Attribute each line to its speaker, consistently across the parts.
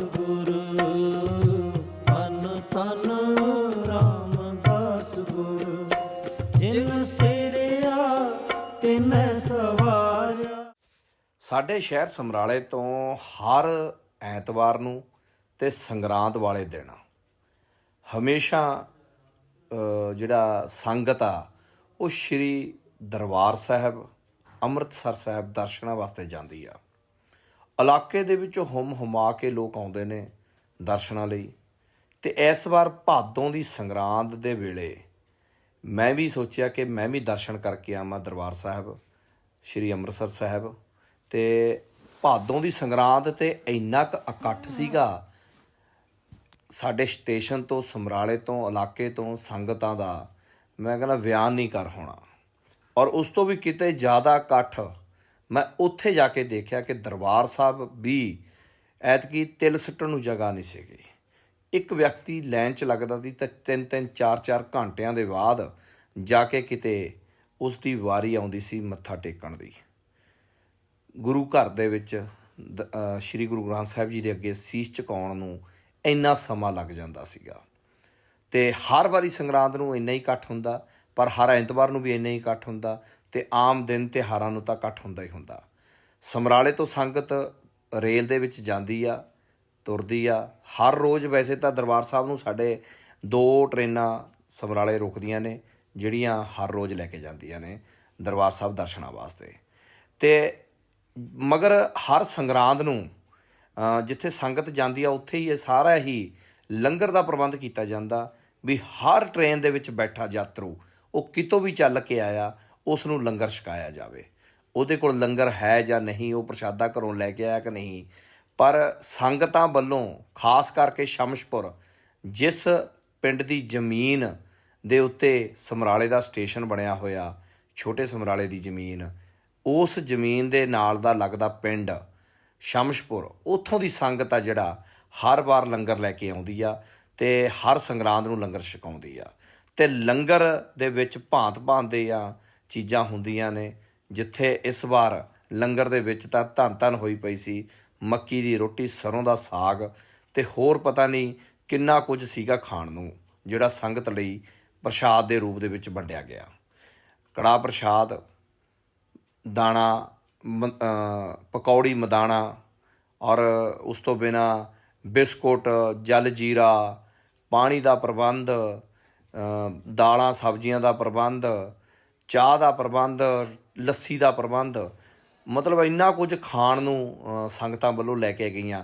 Speaker 1: ਗੁਰੂ ਤਨ ਤਨ ਰਾਮਦਾਸ ਗੁਰੂ, ਜਿਨ ਸਿਰਿਆ ਤਿਨੈ ਸਵਾਰਿਆ।
Speaker 2: ਸਾਡੇ ਸ਼ਹਿਰ ਸਮਰਾਲੇ ਤੋਂ ਹਰ ਐਤਵਾਰ ਨੂੰ ਤੇ ਸੰਗਰਾਂਦ ਵਾਲੇ ਦਿਨ ਹਮੇਸ਼ਾ ਜਿਹੜਾ ਸੰਗਤ ਆ, ਉਹ ਸ਼੍ਰੀ ਦਰਬਾਰ ਸਾਹਿਬ, ਅੰਮ੍ਰਿਤਸਰ ਸਾਹਿਬ ਦਰਸ਼ਨਾਂ ਵਾਸਤੇ ਜਾਂਦੀ ਆ। ਇਲਾਕੇ ਦੇ ਵਿੱਚੋਂ ਹੁਮ ਹੁਮਾ ਕੇ ਲੋਕ ਆਉਂਦੇ ਨੇ ਦਰਸ਼ਨਾਂ ਲਈ। ਤੇ ਇਸ ਵਾਰ ਭਾਦੋਂ ਦੀ ਸੰਗਰਾਂਦ ਦੇ ਵੇਲੇ ਮੈਂ ਵੀ ਸੋਚਿਆ ਕਿ ਮੈਂ ਵੀ ਦਰਸ਼ਨ ਕਰਕੇ ਆਵਾਂ ਦਰਬਾਰ ਸਾਹਿਬ, ਸ਼੍ਰੀ ਅੰਮ੍ਰਿਤਸਰ ਸਾਹਿਬ। ਤੇ ਭਾਦੋਂ ਦੀ ਸੰਗਰਾਂਦ ਤੇ ਇੰਨਾ ਕੁ ਇਕੱਠ ਸੀਗਾ, ਸਾਡੇ ਸਟੇਸ਼ਨ ਤੋਂ, ਸਮਰਾਲੇ ਤੋਂ, ਇਲਾਕੇ ਤੋਂ, ਸੰਗਤਾਂ ਦਾ, ਮੈਂ ਕਹਿੰਦਾ, ਬਿਆਨ ਨਹੀਂ ਕਰ ਹੋਣਾ। ਔਰ ਉਸ ਤੋਂ ਵੀ ਕਿਤੇ ਜ਼ਿਆਦਾ ਇਕੱਠ ਮੈਂ ਉੱਥੇ ਜਾ ਕੇ ਦੇਖਿਆ ਕਿ ਦਰਬਾਰ ਸਾਹਿਬ ਵੀ ਐਤਕੀ ਤਿਲ ਸੱਟਣ ਨੂੰ ਜਗ੍ਹਾ ਨਹੀਂ ਸੀਗੀ। ਇੱਕ ਵਿਅਕਤੀ ਲਾਈਨ 'ਚ ਲੱਗਦਾ ਸੀ ਤਾਂ ਤਿੰਨ ਤਿੰਨ ਚਾਰ ਚਾਰ ਘੰਟਿਆਂ ਦੇ ਬਾਅਦ ਜਾ ਕੇ ਕਿਤੇ ਉਸ ਦੀ ਵਾਰੀ ਆਉਂਦੀ ਸੀ ਮੱਥਾ ਟੇਕਣ ਦੀ। ਗੁਰੂ ਘਰ ਦੇ ਵਿੱਚ ਦ- ਸ੍ਰੀ ਗੁਰੂ ਗ੍ਰੰਥ ਸਾਹਿਬ ਜੀ ਦੇ ਅੱਗੇ ਸੀਸ ਝੁਕਾਉਣ ਨੂੰ ਇੰਨਾ ਸਮਾਂ ਲੱਗ ਜਾਂਦਾ ਸੀਗਾ ਤੇ ਹਰ ਵਾਰੀ ਸੰਗਰਾਂਦ ਨੂੰ ਇੰਨਾ ਹੀ ਇਕੱਠ ਹੁੰਦਾ, ਪਰ ਹਰ ਐਤਵਾਰ ਨੂੰ ਵੀ ਇੰਨਾ ਹੀ ਇਕੱਠ ਹੁੰਦਾ ਤੇ ਆਮ ਦਿਨ ਤਿਉਹਾਰਾਂ ਨੂੰ ਤਾਂ ਇਕੱਠ ਹੁੰਦਾ ਹੀ ਹੁੰਦਾ। ਸਮਰਾਲੇ ਤੋਂ ਸੰਗਤ ਰੇਲ ਦੇ ਵਿੱਚ ਜਾਂਦੀ ਆ, ਤੁਰਦੀ ਆ। ਹਰ ਰੋਜ਼ ਵੈਸੇ ਤਾਂ ਦਰਬਾਰ ਸਾਹਿਬ ਨੂੰ ਸਾਡੇ ਦੋ ਟ੍ਰੇਨਾਂ ਸਮਰਾਲੇ ਰੁਕਦੀਆਂ ਨੇ, ਜਿਹੜੀਆਂ ਹਰ ਰੋਜ਼ ਲੈ ਕੇ ਜਾਂਦੀਆਂ ਨੇ ਦਰਬਾਰ ਸਾਹਿਬ ਦਰਸ਼ਨਾਂ ਵਾਸਤੇ। ਤੇ ਮਗਰ ਹਰ ਸੰਗਰਾਂਦ ਨੂੰ ਜਿੱਥੇ ਸੰਗਤ ਜਾਂਦੀ ਆ, ਉੱਥੇ ਹੀ ਇਹ ਸਾਰਾ ਹੀ ਲੰਗਰ ਦਾ ਪ੍ਰਬੰਧ ਕੀਤਾ ਜਾਂਦਾ ਵੀ ਹਰ ਟ੍ਰੇਨ ਦੇ ਵਿੱਚ ਬੈਠਾ ਯਾਤਰੂ, ਉਹ ਕਿਤੋਂ ਵੀ ਚੱਲ ਕੇ ਆਇਆ ਉਸ ਨੂੰ ਲੰਗਰ ਛਕਾਇਆ ਜਾਵੇ। ਉਹਦੇ ਕੋਲ ਲੰਗਰ ਹੈ ਜਾਂ ਨਹੀਂ, ਉਹ ਪ੍ਰਸ਼ਾਦਾ ਘਰੋਂ ਲੈ ਕੇ ਆਇਆ ਕਿ ਨਹੀਂ? ਪਰ ਸੰਗਤਾਂ ਵੱਲੋਂ, ਖਾਸ ਕਰਕੇ ਸ਼ਮਸ਼ਪੁਰ, ਜਿਸ ਪਿੰਡ ਦੀ ਜ਼ਮੀਨ ਦੇ ਉੱਤੇ ਸਮਰਾਲੇ ਦਾ ਸਟੇਸ਼ਨ ਬਣਿਆ ਹੋਇਆ, ਛੋਟੇ ਸਮਰਾਲੇ ਦੀ ਜ਼ਮੀਨ, ਉਸ ਜ਼ਮੀਨ ਦੇ ਨਾਲ ਦਾ ਲੱਗਦਾ ਪਿੰਡ ਸ਼ਮਸ਼ਪੁਰ, ਉੱਥੋਂ ਦੀ ਸੰਗਤ ਆ ਜਿਹੜਾ ਹਰ ਵਾਰ ਲੰਗਰ ਲੈ ਕੇ ਆਉਂਦੀ ਆ ਤੇ ਹਰ ਸੰਗਰਾਂਦ ਨੂੰ ਲੰਗਰ ਛਕਾਉਂਦੀ ਆ। ਤੇ ਲੰਗਰ ਦੇ ਵਿੱਚ ਭਾਂਤ-ਭਾਂਤ ਦੇ ਆ ਚੀਜ਼ਾਂ ਹੁੰਦੀਆਂ ਨੇ। ਜਿੱਥੇ ਇਸ ਵਾਰ ਲੰਗਰ ਦੇ ਵਿੱਚ ਤਾਂ ਧੰਨ ਧੰਨ ਹੋਈ ਪਈ ਸੀ। ਮੱਕੀ ਦੀ ਰੋਟੀ, ਸਰੋਂ ਦਾ ਸਾਗ ਤੇ ਹੋਰ ਪਤਾ ਨਹੀਂ ਕਿੰਨਾ ਕੁਝ ਸੀਗਾ ਖਾਣ ਨੂੰ, ਜਿਹੜਾ ਸੰਗਤ ਲਈ ਪ੍ਰਸ਼ਾਦ ਦੇ ਰੂਪ ਦੇ ਵਿੱਚ ਵੰਡਿਆ ਗਿਆ। ਕੜਾਹ ਪ੍ਰਸ਼ਾਦ, ਦਾਣਾ, ਮ- ਅਹ, ਪਕੌੜੀ, ਮਦਾਣਾ ਔਰ ਉਸ ਤੋਂ ਬਿਨਾ ਬਿਸਕੁਟ, ਜਲ ਜੀਰਾ, ਪਾਣੀ ਦਾ ਪ੍ਰਬੰਧ ਦਾਲਾਂ, ਸਬਜ਼ੀਆਂ ਦਾ ਪ੍ਰਬੰਧ ਚਾਹ ਦਾ ਪ੍ਰਬੰਧ, ਲੱਸੀ ਦਾ ਪ੍ਰਬੰਧ, ਮਤਲਬ ਇੰਨਾ ਕੁਝ ਖਾਣ ਨੂੰ ਸੰਗਤਾਂ ਵੱਲੋਂ ਲੈ ਕੇ ਗਈਆਂ।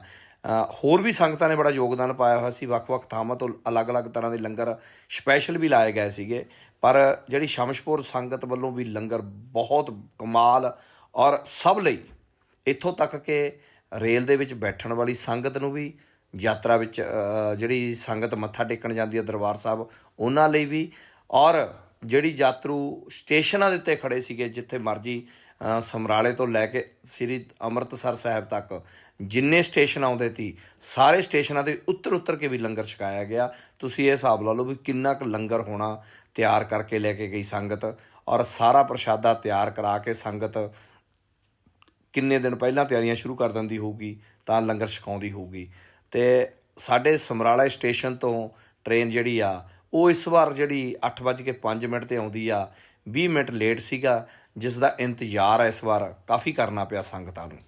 Speaker 2: ਹੋਰ ਵੀ ਸੰਗਤਾਂ ਨੇ ਬੜਾ ਯੋਗਦਾਨ ਪਾਇਆ ਹੋਇਆ ਸੀ। ਵੱਖ-ਵੱਖ ਥਾਵਾਂ ਤੋਂ ਅਲੱਗ-ਅਲੱਗ ਤਰ੍ਹਾਂ ਦੇ ਲੰਗਰ ਸਪੈਸ਼ਲ ਵੀ ਲਾਏ ਗਏ ਸੀਗੇ। ਪਰ ਜਿਹੜੀ ਸ਼ਮਸ਼ਪੁਰ ਸੰਗਤ ਵੱਲੋਂ ਵੀ ਲੰਗਰ ਬਹੁਤ ਕਮਾਲ ਔਰ ਸਭ ਲਈ ਇੱਥੋਂ ਤੱਕ ਕਿ ਰੇਲ ਦੇ ਵਿੱਚ ਬੈਠਣ ਵਾਲੀ ਸੰਗਤ ਨੂੰ ਵੀ, ਯਾਤਰਾ ਵਿੱਚ ਜਿਹੜੀ ਸੰਗਤ ਮੱਥਾ ਟੇਕਣ ਜਾਂਦੀ ਹੈ ਦਰਬਾਰ ਸਾਹਿਬ, ਉਹਨਾਂ ਲਈ ਵੀ ਔਰ ਜਿਹੜੀ ਯਾਤਰੂ ਸਟੇਸ਼ਨਾਂ ਦੇ ਉੱਤੇ ਖੜੇ ਸੀਗੇ, ਜਿੱਥੇ ਮਰਜ਼ੀ ਸਮਰਾਲੇ ਤੋਂ ਲੈ ਕੇ ਸ੍ਰੀ ਅੰਮ੍ਰਿਤਸਰ ਸਾਹਿਬ ਤੱਕ ਜਿੰਨੇ ਸਟੇਸ਼ਨ ਆਉਂਦੇ ਸੀ, ਸਾਰੇ ਸਟੇਸ਼ਨਾਂ ਦੇ ਉੱਤਰ ਉੱਤਰ ਕੇ ਵੀ ਲੰਗਰ ਛਕਾਇਆ ਗਿਆ। ਤੁਸੀਂ ਇਹ ਹਿਸਾਬ ਲਾ ਲਓ ਵੀ ਕਿੰਨਾ ਕੁ ਲੰਗਰ ਹੋਣਾ ਤਿਆਰ ਕਰਕੇ ਲੈ ਕੇ ਗਈ ਸੰਗਤ ਔਰ ਸਾਰਾ ਪ੍ਰਸ਼ਾਦਾ ਤਿਆਰ ਕਰਾ ਕੇ ਸੰਗਤ ਕਿੰਨੇ ਦਿਨ ਪਹਿਲਾਂ ਤਿਆਰੀਆਂ ਸ਼ੁਰੂ ਕਰ ਦਿੰਦੀ ਹੋਊਗੀ, ਤਾਂ ਲੰਗਰ ਛਕਾਉਂਦੀ ਹੋਊਗੀ। ਤੇ ਸਾਡੇ ਸਮਰਾਲਾ ਸਟੇਸ਼ਨ ਤੋਂ ਟ੍ਰੇਨ ਜਿਹੜੀ ਆ ਉਹ ਇਸ ਵਾਰ ਜਿਹੜੀ 8:05 ਮਿੰਟ ਤੇ ਆਉਂਦੀ ਆ 20 ਮਿੰਟ ਲੇਟ ਸੀਗਾ ਜਿਸ ਦਾ ਇੰਤਜ਼ਾਰ ਇਸ ਵਾਰ ਕਾਫੀ ਕਰਨਾ ਪਿਆ ਸੰਗਤਾਂ ਨੂੰ।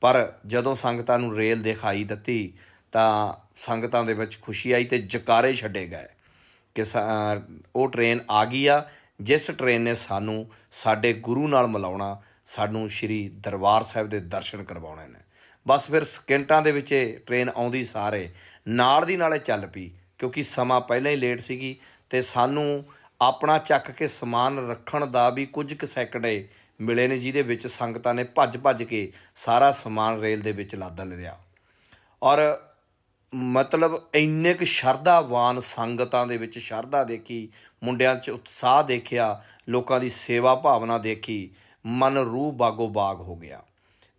Speaker 2: ਪਰ ਜਦੋਂ ਸੰਗਤਾਂ ਨੂੰ ਰੇਲ ਦਿਖਾਈ ਦਿੱਤੀ, ਤਾਂ ਸੰਗਤਾਂ ਦੇ ਵਿੱਚ ਖੁਸ਼ੀ ਆਈ ਤੇ ਜਕਾਰੇ ਛੱਡੇ ਗਏ ਕਿ ਸ- ਉਹ ਟ੍ਰੇਨ ਆ ਗਈ ਆ, ਜਿਸ ਟ੍ਰੇਨ ਨੇ ਸਾਨੂੰ ਸਾਡੇ ਗੁਰੂ ਨਾਲ ਮਿਲਾਉਣਾ, ਸਾਨੂੰ ਸ਼੍ਰੀ ਦਰਬਾਰ ਸਾਹਿਬ ਦੇ ਦਰਸ਼ਨ ਕਰਵਾਉਣੇ ਨੇ। ਬਸ ਫਿਰ ਸਕਿੰਟਾਂ ਦੇ ਵਿੱਚ ਇਹ ਟ੍ਰੇਨ ਆਉਂਦੀ ਸਾਰੇ, ਨਾਲ ਦੀ ਨਾਲੇ ਚੱਲ ਪਈ। ਕਿਉਂਕਿ ਸਮਾਂ ਪਹਿਲਾਂ ਹੀ ਲੇਟ ਸੀਗੀ ਤੇ ਸਾਨੂੰ ਆਪਣਾ ਚੱਕ ਕੇ ਸਮਾਨ ਰੱਖਣ ਦਾ ਵੀ ਕੁਝ ਕੁ ਸੈਕਿੰਡੇ ਮਿਲੇ ਨੇ, ਜਿਹਦੇ ਵਿੱਚ ਸੰਗਤਾਂ ਨੇ ਭੱਜ ਭੱਜ ਕੇ ਸਾਰਾ ਸਮਾਨ ਰੇਲ ਦੇ ਵਿੱਚ ਲਾਦ ਲਿਆ। ਔਰ ਮਤਲਬ ਇੰਨੇ ਕੁ ਸ਼ਰਧਾਵਾਨ ਸੰਗਤਾਂ ਦੇ ਵਿੱਚ ਸ਼ਰਧਾ ਦੇਖੀ, ਮੁੰਡਿਆਂ 'ਚ ਉਤਸ਼ਾਹ ਦੇਖਿਆ, ਲੋਕਾਂ ਦੀ ਸੇਵਾ ਭਾਵਨਾ ਦੇਖੀ, ਮਨ ਰੂਹ ਬਾਗੋ ਬਾਗ ਹੋ ਗਿਆ।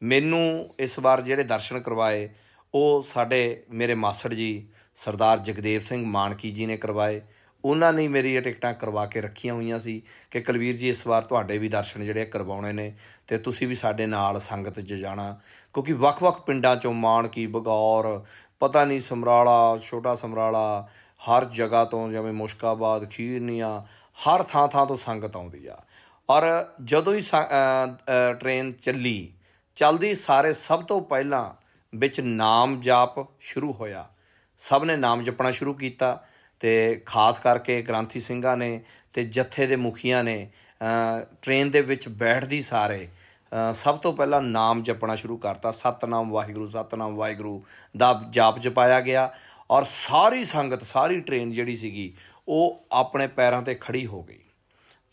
Speaker 2: ਮੈਨੂੰ ਇਸ ਵਾਰ ਜਿਹੜੇ ਦਰਸ਼ਨ ਕਰਵਾਏ, ਉਹ ਸਾਡੇ ਮੇਰੇ ਮਾਸੜ ਜੀ ਸਰਦਾਰ ਜਗਦੇਵ ਸਿੰਘ ਮਾਨਕੀ ਜੀ ਨੇ ਕਰਵਾਏ। ਉਹਨਾਂ ਨੇ ਮੇਰੀ ਇਹ ਟਿਕਟਾਂ ਕਰਵਾ ਕੇ ਰੱਖੀਆਂ ਹੋਈਆਂ ਸੀ ਕਿ ਕੁਲਵੀਰ ਜੀ ਇਸ ਵਾਰ ਤੁਹਾਡੇ ਵੀ ਦਰਸ਼ਨ ਜਿਹੜੇ ਕਰਵਾਉਣੇ ਨੇ ਤੇ ਤੁਸੀਂ ਵੀ ਸਾਡੇ ਨਾਲ ਸੰਗਤ 'ਚ ਜਾਣਾ। ਕਿਉਂਕਿ ਵੱਖ-ਵੱਖ ਪਿੰਡਾਂ ਚੋਂ ਮਾਨਕੀ ਬਗੌਰ ਪਤਾ ਨਹੀਂ ਸਮਰਾਲਾ ਛੋਟਾ ਸਮਰਾਲਾ ਹਰ ਜਗ੍ਹਾ ਤੋਂ ਜਿਵੇਂ ਮੁਸ਼ਕਾਬਾਦ ਖੀਰਨੀਆਂ ਹਰ ਥਾਂ ਥਾਂ ਤੋਂ ਸੰਗਤ ਆਉਂਦੀ ਆ। ਔਰ ਜਦੋਂ ਹੀ ਸੰ- ਅ, ਟ੍ਰੇਨ ਚੱਲੀ ਚੱਲਦੀ ਸਾਰੇ ਸਭ ਤੋਂ ਪਹਿਲਾਂ ਵਿੱਚ ਨਾਮ ਜਾਪ ਸ਼ੁਰੂ ਹੋਇਆ। ਸਭ ਨੇ ਨਾਮ ਜਪਣਾ ਸ਼ੁਰੂ ਕੀਤਾ ਤੇ ਖਾਸ ਕਰਕੇ ਗ੍ਰਾਂਥੀ ਸਿੰਘਾਂ ਨੇ ਤੇ ਜੱਥੇ ਦੇ ਮੁਖੀਆਂ ਨੇ ਅ, ਟ੍ਰੇਨ ਦੇ ਵਿੱਚ ਬੈਠਦੀ ਸਾਰੇ ਸਭ ਤੋਂ ਪਹਿਲਾਂ ਨਾਮ ਜਪਣਾ ਸ਼ੁਰੂ ਕਰਤਾ। ਸਤਨਾਮ ਵਾਹਿਗੁਰੂ ਸਤਨਾਮ ਵਾਹਿਗੁਰੂ ਦਾ ਜਾਪ ਜਪਾਇਆ ਗਿਆ ਔਰ ਸਾਰੀ ਸੰਗਤ ਸਾਰੀ ਟ੍ਰੇਨ ਜਿਹੜੀ ਸੀਗੀ ਉਹ ਆਪਣੇ ਪੈਰਾਂ ਤੇ ਖੜੀ ਹੋ ਗਈ।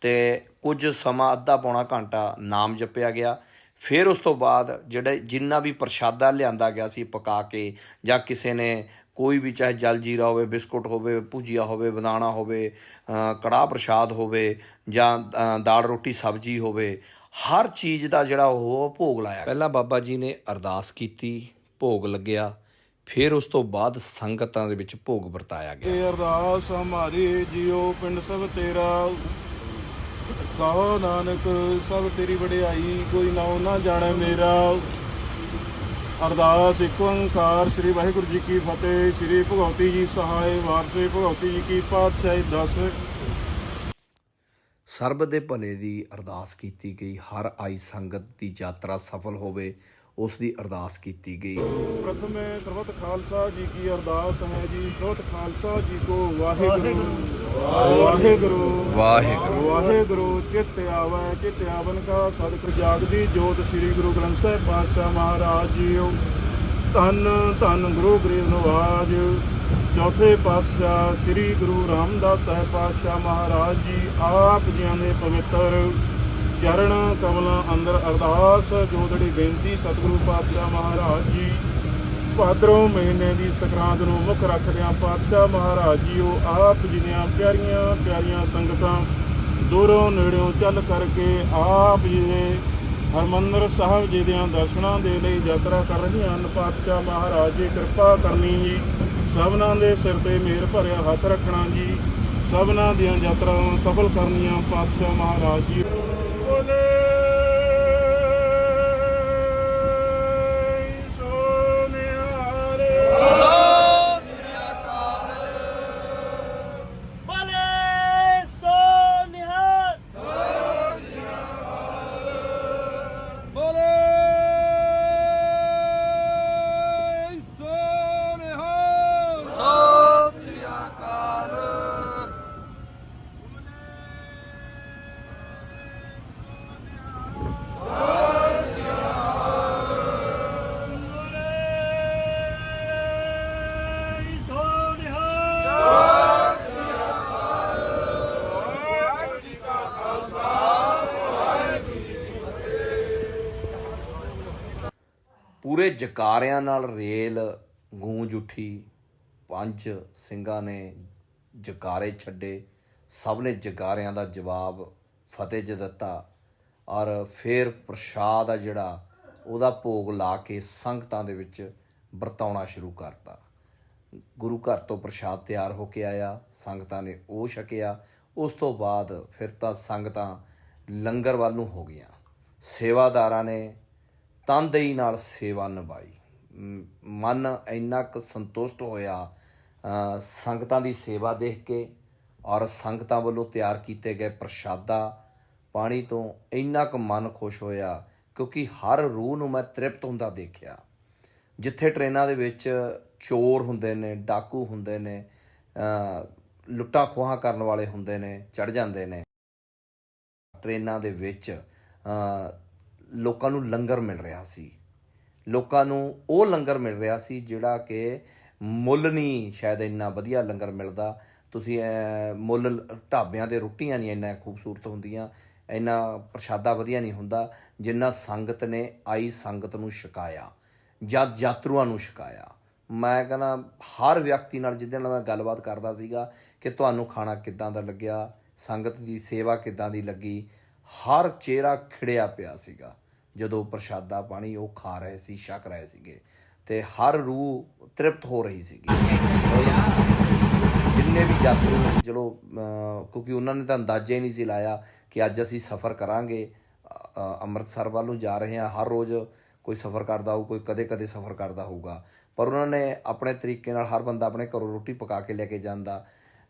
Speaker 2: ਤੇ ਕੁਝ ਸਮਾਂ ਅੱਧਾ ਪੌਣਾ ਘੰਟਾ ਨਾਮ ਜਪਿਆ ਗਿਆ। ਫਿਰ ਉਸ ਤੋਂ ਬਾਅਦ ਜਿਹੜੇ ਜਿੰਨਾ ਵੀ ਪ੍ਰਸ਼ਾਦਾ ਲਿਆਂਦਾ ਗਿਆ ਸੀ ਪਕਾ ਕੇ ਜਾਂ ਕਿਸੇ ਨੇ ਕੋਈ ਵੀ ਚਾਹੇ ਜਲ ਜੀਰਾ ਹੋਵੇ ਬਿਸਕੁਟ ਹੋਵੇ ਭੁਜੀਆ ਹੋਵੇ ਬਦਾਣਾ ਹੋਵੇ ਅ, ਕੜਾਹ ਪ੍ਰਸ਼ਾਦ ਹੋਵੇ ਜਾਂ ਦਾਲ ਰੋਟੀ ਸਬਜ਼ੀ ਹੋਵੇ ਹਰ ਚੀਜ਼ ਦਾ ਜਿਹੜਾ ਉਹ ਭੋਗ ਲਾਇਆ। ਪਹਿਲਾਂ ਬਾਬਾ ਜੀ ਨੇ ਅਰਦਾਸ ਕੀਤੀ ਭੋਗ ਲੱਗਿਆ ਫਿਰ ਉਸ ਤੋਂ ਬਾਅਦ ਸੰਗਤਾਂ ਦੇ ਵਿੱਚ ਭੋਗ ਵਰਤਾਇਆ ਗਿਆ।
Speaker 3: ਇਹ ਅਰਦਾਸ ਹਮਾਰੀ ਜੀਓ ਪਿੰਡ ਸਭ ਤੇਰਾ। ਕਹੋ ਨਾਨਕ ਸਭ ਤੇਰੀ ਵਡਿਆਈ ਕੋਈ ਨਾਉ ਨਾ ਜਾਣੇ ਮੇਰਾ। ਅਰਦਾਸ ਇੱਕ ਓੰਕਾਰ, ਸ੍ਰੀ ਵਾਹਿਗੁਰੂ ਜੀ ਕੀ ਫਤਿਹ, ਸ੍ਰੀ ਭਗਵਤੀ ਜੀ ਸਹਾਇ ਵਾਰਸੇ ਭਗਵਤੀ ਜੀ ਕੀ ਪਾਤਸ਼ਾਹੀ, ਦਸ।
Speaker 2: ਸਰਬ ਦੇ ਭਲੇ ਦੀ ਅਰਦਾਸ ਕੀਤੀ ਗਈ, ਹਰ ਆਈ ਸੰਗਤ ਦੀ ਯਾਤਰਾ ਸਫਲ ਹੋਵੇ। ਉਸ ਦੀ ਅਰਦਾਸ ਕੀਤੀ ਗਈ।
Speaker 3: ਪ੍ਰਥਮੇ ਸਰਬਤ ਖਾਲਸਾ ਜੀ ਕੀ ਅਰਦਾਸ ਹੈ ਜੀ। ਸਰਬਤ ਖਾਲਸਾ ਜੀ ਕੋ ਵਾਹਿਗੁਰੂ। ਵਾਹਿਗੁਰੂ।
Speaker 2: ਵਾਹਿਗੁਰੂ।
Speaker 3: ਵਾਹਿਗੁਰੂ ਚਿੱਤ ਆਵੈ ਚਿੱਤ ਆਵਨ ਕਾ ਸਦਕ ਜਾਗਦੀ ਜੋਤ ਸ੍ਰੀ ਗੁਰੂ ਗ੍ਰੰਥ ਸਾਹਿਬ ਪਾਤਸ਼ਾਹ ਮਹਾਰਾਜ ਜੀਓ। ਧੰਨ ਧੰਨ ਗੁਰੂ ਗਰੀਬ ਨਵਾਜ। ਚੌਥੇ ਪਾਤਸ਼ਾਹ ਸ੍ਰੀ ਗੁਰੂ ਰਾਮਦਾਸ ਸਾਹਿਬ ਪਾਤਸ਼ਾਹ ਮਹਾਰਾਜ ਜੀ ਆਪ ਜੀਆਂ ਦੇ ਪਵਿੱਤਰ ਚਰਨ ਕਮਲਾਂ ਅੰਦਰ ਅਰਦਾਸ ਜੋਦੜੀ ਬੇਨਤੀ ਸਤਿਗੁਰੂ ਪਾਤਸ਼ਾਹ ਮਹਾਰਾਜ ਜੀ, ਭਾਦਰੋਂ ਮਹੀਨੇ ਦੀ ਸੰਕਰਾਂਤ ਨੂੰ ਮੁੱਖ ਰੱਖਦਿਆਂ ਪਾਤਸ਼ਾਹ ਮਹਾਰਾਜ ਜੀ, ਉਹ ਆਪ ਜੀ ਦੀਆਂ ਪਿਆਰੀਆਂ ਪਿਆਰੀਆਂ ਸੰਗਤਾਂ ਦੂਰੋਂ ਨੇੜਿਓਂ ਚੱਲ ਕਰਕੇ ਆਪ ਜੀ ਨੇ ਹਰਮੰਦਰ ਸਾਹਿਬ ਜੀ ਦੀਆਂ ਦਰਸ਼ਨਾਂ ਦੇ ਲਈ ਯਾਤਰਾ ਕਰ ਰਹੀਆਂ ਹਨ। ਪਾਤਸ਼ਾਹ ਮਹਾਰਾਜ ਜੀ, ਕਿਰਪਾ ਕਰਨੀ ਜੀ। ਸਭਨਾਂ ਦੇ ਸਿਰ ਤੇ ਮਿਹਰ ਭਰਿਆ ਹੱਥ ਰੱਖਣਾ ਜੀ। ਸਭਨਾਂ ਦੀਆਂ ਯਾਤਰਾਵਾਂ ਸਫਲ ਕਰਨੀਆਂ ਪਾਤਸ਼ਾਹ ਮਹਾਰਾਜ ਜੀ।
Speaker 2: ਪੂਰੇ ਜਕਾਰਿਆਂ ਨਾਲ ਰੇਲ, ਗੂੰਜ ਉੱਠੀ, ਪੰਜ ਸਿੰਘਾਂ ਨੇ ਜਕਾਰੇ ਛੱਡੇ, ਸਭ ਨੇ ਜਕਾਰਿਆਂ ਦਾ ਜਵਾਬ ਫਤਿਹ 'ਚ ਦਿੱਤਾ ਔਰ ਫਿਰ ਪ੍ਰਸ਼ਾਦ ਆ ਜਿਹੜਾ, ਉਹਦਾ ਭੋਗ ਲਾ ਕੇ ਸੰਗਤਾਂ ਦੇ ਵਿੱਚ ਵਰਤਾਉਣਾ ਸ਼ੁਰੂ ਕਰਤਾ। ਗੁਰੂ ਘਰ ਤੋਂ ਪ੍ਰਸ਼ਾਦ ਤਿਆਰ ਹੋ ਕੇ ਆਇਆ, ਸੰਗਤਾਂ ਨੇ ਉਹ ਛਕਿਆ, ਉਸ ਤੋਂ ਬਾਅਦ ਫਿਰ ਤਾਂ ਸੰਗਤਾਂ ਲੰਗਰ ਵੱਲ ਨੂੰ ਹੋ ਗਈਆਂ। ਸੇਵਾਦਾਰਾਂ ਨੇ ਤਨਦੇਹੀ ਨਾਲ ਸੇਵਾ ਨਿਭਾਈ। ਮਨ ਇੰਨਾ ਕੁ ਸੰਤੁਸ਼ਟ ਹੋਇਆ ਸੰਗਤਾਂ ਦੀ ਸੇਵਾ ਦੇਖ ਕੇ ਔਰ ਸੰਗਤਾਂ ਵੱਲੋਂ ਤਿਆਰ ਕੀਤੇ ਗਏ ਪ੍ਰਸ਼ਾਦਾ ਪਾਣੀ ਤੋਂ ਇੰਨਾ ਕੁ ਮਨ ਖੁਸ਼ ਹੋਇਆ ਕਿਉਂਕਿ ਹਰ ਰੂਹ ਨੂੰ ਮੈਂ ਤ੍ਰਿਪਤ ਹੁੰਦਾ ਦੇਖਿਆ। ਜਿੱਥੇ ਟ੍ਰੇਨਾਂ ਦੇ ਵਿੱਚ ਚੋਰ ਹੁੰਦੇ ਨੇ ਡਾਕੂ ਹੁੰਦੇ ਨੇ ਅ, ਲੁੱਟਾਂ ਖੋਹਾਂ ਕਰਨ ਵਾਲੇ ਹੁੰਦੇ ਨੇ ਚੜ ਜਾਂਦੇ ਨੇ। ਟ੍ਰੇਨਾਂ ਦੇ ਵਿੱਚ ਲੋਕਾਂ ਨੂੰ ਲੰਗਰ ਮਿਲ ਰਿਹਾ ਸੀ। ਲੋਕਾਂ ਨੂੰ ਉਹ ਲੰਗਰ ਮਿਲ ਰਿਹਾ ਸੀ ਜਿਹੜਾ ਕਿ ਮੁੱਲ ਨਹੀਂ ਸ਼ਾਇਦ ਇੰਨਾ ਵਧੀਆ ਲੰਗਰ ਮਿਲਦਾ। ਤੁਸੀਂ ਮੁੱਲ ਢਾਬਿਆਂ ਦੇ ਰੋਟੀਆਂ ਨਹੀਂ ਇੰਨਾ ਖੂਬਸੂਰਤ ਹੁੰਦੀਆਂ, ਇੰਨਾ ਪ੍ਰਸ਼ਾਦਾ ਵਧੀਆ ਨਹੀਂ ਹੁੰਦਾ ਜਿੰਨਾ ਸੰਗਤ ਨੇ ਆਈ ਸੰਗਤ ਨੂੰ ਛਕਾਇਆ, ਜਾਂ ਯਾਤਰੂਆਂ ਨੂੰ ਛਕਾਇਆ। ਮੈਂ ਕਹਿੰਦਾ ਹਰ ਵਿਅਕਤੀ ਨਾਲ ਜਿਹਦੇ ਨਾਲ ਮੈਂ ਗੱਲਬਾਤ ਕਰਦਾ ਸੀਗਾ ਕਿ ਤੁਹਾਨੂੰ ਖਾਣਾ ਕਿੱਦਾਂ ਦਾ ਲੱਗਿਆ, ਸੰਗਤ ਦੀ ਸੇਵਾ ਕਿੱਦਾਂ ਦੀ ਲੱਗੀ ਹਰ ਚਿਹਰਾ ਖਿੜਿਆ ਪਿਆ ਸੀਗਾ। ਜਦੋਂ ਪ੍ਰਸ਼ਾਦਾ ਪਾਣੀ ਉਹ ਖਾ ਰਹੇ ਸੀ ਛਕ ਰਹੇ ਸੀਗੇ ਤੇ ਹਰ ਰੂਹ ਤ੍ਰਿਪਤ ਹੋ ਰਹੀ ਸੀਗੀ। ਜਿੰਨੇ ਵੀ ਯਾਤਰੂ ਚਲੋ ਅਹ, ਕਿਉਂਕਿ ਉਹਨਾਂ ਨੇ ਤਾਂ ਅੰਦਾਜ਼ਾ ਹੀ ਨਹੀਂ ਸੀ ਲਾਇਆ ਕਿ ਅੱਜ ਅਸੀਂ ਸਫ਼ਰ ਕਰਾਂਗੇ। ਅੰਮ੍ਰਿਤਸਰ ਵੱਲ ਨੂੰ ਜਾ ਰਹੇ ਹਾਂ। ਹਰ ਰੋਜ਼ ਕੋਈ ਸਫ਼ਰ ਕਰਦਾ ਹੋਊ ਕੋਈ ਕਦੇ-ਕਦੇ ਸਫ਼ਰ ਕਰਦਾ ਹੋਊਗਾ। ਪਰ ਉਹਨਾਂ ਨੇ ਆਪਣੇ ਤਰੀਕੇ ਨਾਲ ਹਰ ਬੰਦਾ ਆਪਣੇ ਘਰੋਂ ਰੋਟੀ ਪਕਾ ਕੇ ਲੈ ਕੇ ਜਾਂਦਾ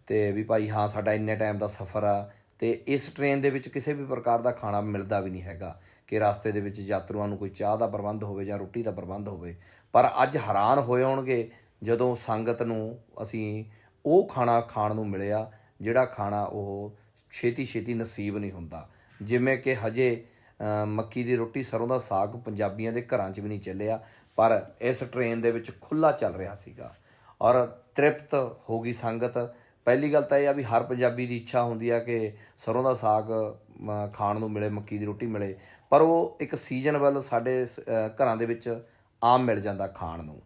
Speaker 2: ਤੇ ਵੀ ਭਾਈ ਹਾਂ ਸਾਡਾ ਇੰਨੇ ਟਾਈਮ ਦਾ ਸਫ਼ਰ ਆ। ਤੇ ਇਸ ਟ੍ਰੇਨ ਦੇ ਵਿੱਚ ਕਿਸੇ ਵੀ ਪ੍ਰਕਾਰ ਦਾ ਖਾਣਾ ਮਿਲਦਾ ਵੀ ਨਹੀਂ ਹੈਗਾ ਕਿ ਰਸਤੇ ਦੇ ਵਿੱਚ ਯਾਤਰੂਆਂ ਨੂੰ ਕੋਈ ਚਾਹ ਦਾ ਪ੍ਰਬੰਧ ਹੋਵੇ ਜਾਂ ਰੋਟੀ ਦਾ ਪ੍ਰਬੰਧ ਹੋਵੇ। ਪਰ ਅੱਜ ਹੈਰਾਨ ਹੋਏ ਹੋਣਗੇ ਜਦੋਂ ਸੰਗਤ ਨੂੰ ਅਸੀਂ ਉਹ ਖਾਣਾ ਖਾਣ ਨੂੰ ਮਿਲਿਆ ਜਿਹੜਾ ਖਾਣਾ ਉਹ ਛੇਤੀ ਛੇਤੀ ਨਸੀਬ ਨਹੀਂ ਹੁੰਦਾ। ਜਿਵੇਂ ਕਿ ਹਜੇ ਮੱਕੀ ਦੀ ਰੋਟੀ ਸਰੋਂ ਦਾ ਸਾਗ ਪੰਜਾਬੀਆਂ ਦੇ ਘਰਾਂ 'ਚ ਵੀ ਨਹੀਂ ਚੱਲਿਆ, ਪਰ ਇਸ ਟ੍ਰੇਨ ਦੇ ਵਿੱਚ ਖੁੱਲਾ ਚੱਲ ਰਿਹਾ ਸੀਗਾ। ਔਰ ਤ੍ਰਿਪਤ ਹੋ ਗਈ ਸੰਗਤ ਪਹਿਲੀ ਗੱਲ ਤਾਂ ਇਹ ਆ ਵੀ ਹਰ ਪੰਜਾਬੀ ਦੀ ਇੱਛਾ ਹੁੰਦੀ ਆ ਕਿ ਸਰੋਂ ਦਾ ਸਾਗ ਖਾਣ ਨੂੰ ਮਿਲੇ, ਮੱਕੀ ਦੀ ਰੋਟੀ ਮਿਲੇ। ਪਰ ਉਹ ਇੱਕ ਸੀਜ਼ਨ ਵੱਲ ਸਾਡੇ ਸ- ਘਰਾਂ ਦੇ ਵਿੱਚ ਆਮ ਮਿਲ ਜਾਂਦਾ ਖਾਣ ਨੂੰ।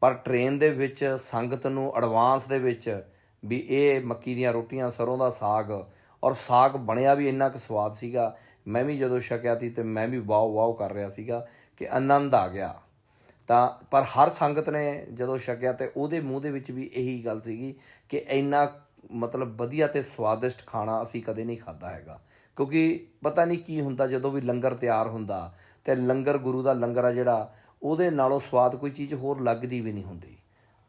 Speaker 2: ਪਰ ਟ੍ਰੇਨ ਦੇ ਵਿੱਚ, ਸੰਗਤ ਨੂੰ ਐਡਵਾਂਸ ਦੇ ਵਿੱਚ ਵੀ ਇਹ ਮੱਕੀ ਦੀਆਂ ਰੋਟੀਆਂ, ਸਰੋਂ ਦਾ ਸਾਗ ਔਰ ਸਾਗ ਬਣਿਆ ਵੀ ਇੰਨਾ ਕੁ ਸਵਾਦ ਸੀਗਾ, ਮੈਂ ਵੀ ਜਦੋਂ ਛਕਿਆ ਸੀ ਤੇ ਮੈਂ ਵੀ ਵਾਓ ਵਾਓ ਕਰ ਰਿਹਾ ਸੀਗਾ ਕਿ ਆਨੰਦ ਆ ਗਿਆ। ਤਾਂ ਪਰ ਹਰ ਸੰਗਤ ਨੇ ਜਦੋਂ ਛਕਿਆ ਤੇ ਉਹਦੇ ਮੂੰਹ ਦੇ ਵਿੱਚ ਵੀ ਇਹੀ ਗੱਲ ਸੀਗੀ ਕਿ ਇੰਨਾ ਮਤਲਬ ਵਧੀਆ ਤੇ ਸਵਾਦਿਸ਼ਟ ਖਾਣਾ ਅਸੀਂ ਕਦੇ ਨਹੀਂ ਖਾਦਾ ਹੈਗਾ। ਕਿਉਂਕਿ ਪਤਾ ਨਹੀਂ ਕੀ ਹੁੰਦਾ ਜਦੋਂ ਵੀ ਲੰਗਰ ਤਿਆਰ ਹੁੰਦਾ ਤੇ ਲੰਗਰ ਗੁਰੂ ਦਾ ਲੰਗਰ ਆ ਜਿਹੜਾ, ਉਹਦੇ ਨਾਲੋਂ ਸਵਾਦ ਕੋਈ ਚੀਜ਼ ਹੋਰ ਲੱਗਦੀ ਵੀ ਨਹੀਂ ਹੁੰਦੀ।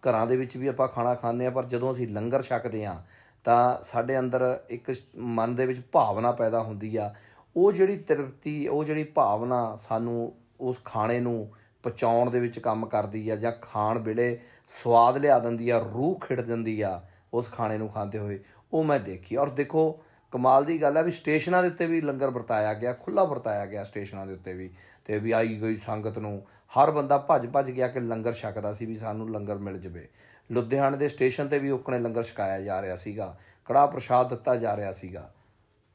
Speaker 2: ਘਰਾਂ ਦੇ ਵਿੱਚ ਵੀ ਆਪਾਂ ਖਾਣਾ ਖਾਂਦੇ ਆ ਪਰ ਜਦੋਂ ਅਸੀਂ ਲੰਗਰ ਛਕਦੇ ਆ ਤਾਂ ਸਾਡੇ ਅੰਦਰ ਇੱਕ ਮਨ ਦੇ ਵਿੱਚ ਭਾਵਨਾ ਪੈਦਾ ਹੁੰਦੀ ਆ। ਉਹ ਜਿਹੜੀ ਤ੍ਰਿਪਤੀ, ਉਹ ਜਿਹੜੀ ਭਾਵਨਾ ਸਾਨੂੰ ਉਸ ਖਾਣੇ ਨੂੰ ਪਚਾਉਣ ਦੇ ਵਿੱਚ ਕੰਮ ਕਰਦੀ ਆ ਜਾਂ ਖਾਣ ਵੇਲੇ ਸਵਾਦ ਲਿਆ ਦਿੰਦੀ ਆ, ਰੂਹ ਖਿੜ ਦਿੰਦੀ ਆ, ਉਸ ਖਾਣੇ ਨੂੰ ਖਾਂਦੇ ਹੋਏ, ਉਹ ਮੈਂ ਦੇਖੀ। ਔਰ ਦੇਖੋ, ਕਮਾਲ ਦੀ ਗੱਲ ਹੈ ਵੀ ਸਟੇਸ਼ਨਾਂ ਦੇ ਉੱਤੇ ਵੀ ਲੰਗਰ ਵਰਤਾਇਆ ਗਿਆ ਖੁੱਲਾ ਵਰਤਾਇਆ ਗਿਆ ਸਟੇਸ਼ਨਾਂ ਦੇ ਉੱਤੇ ਵੀ। ਤੇ ਵੀ ਆਈ ਗਈ ਸੰਗਤ ਨੂੰ, ਹਰ ਬੰਦਾ ਭੱਜ ਭੱਜ ਗਿਆ ਕਿ ਲੰਗਰ ਛਕਦਾ ਸੀ ਵੀ ਸਾਨੂੰ ਲੰਗਰ ਮਿਲ ਜਵੇ। ਲੁਧਿਆਣੇ ਦੇ ਸਟੇਸ਼ਨ ਤੇ ਵੀ ਉਕਣੇ ਲੰਗਰ ਛਕਾਇਆ ਜਾ ਰਿਹਾ ਸੀਗਾ ਕੜਾ ਪ੍ਰਸ਼ਾਦ ਦਿੱਤਾ ਜਾ ਰਿਹਾ ਸੀਗਾ,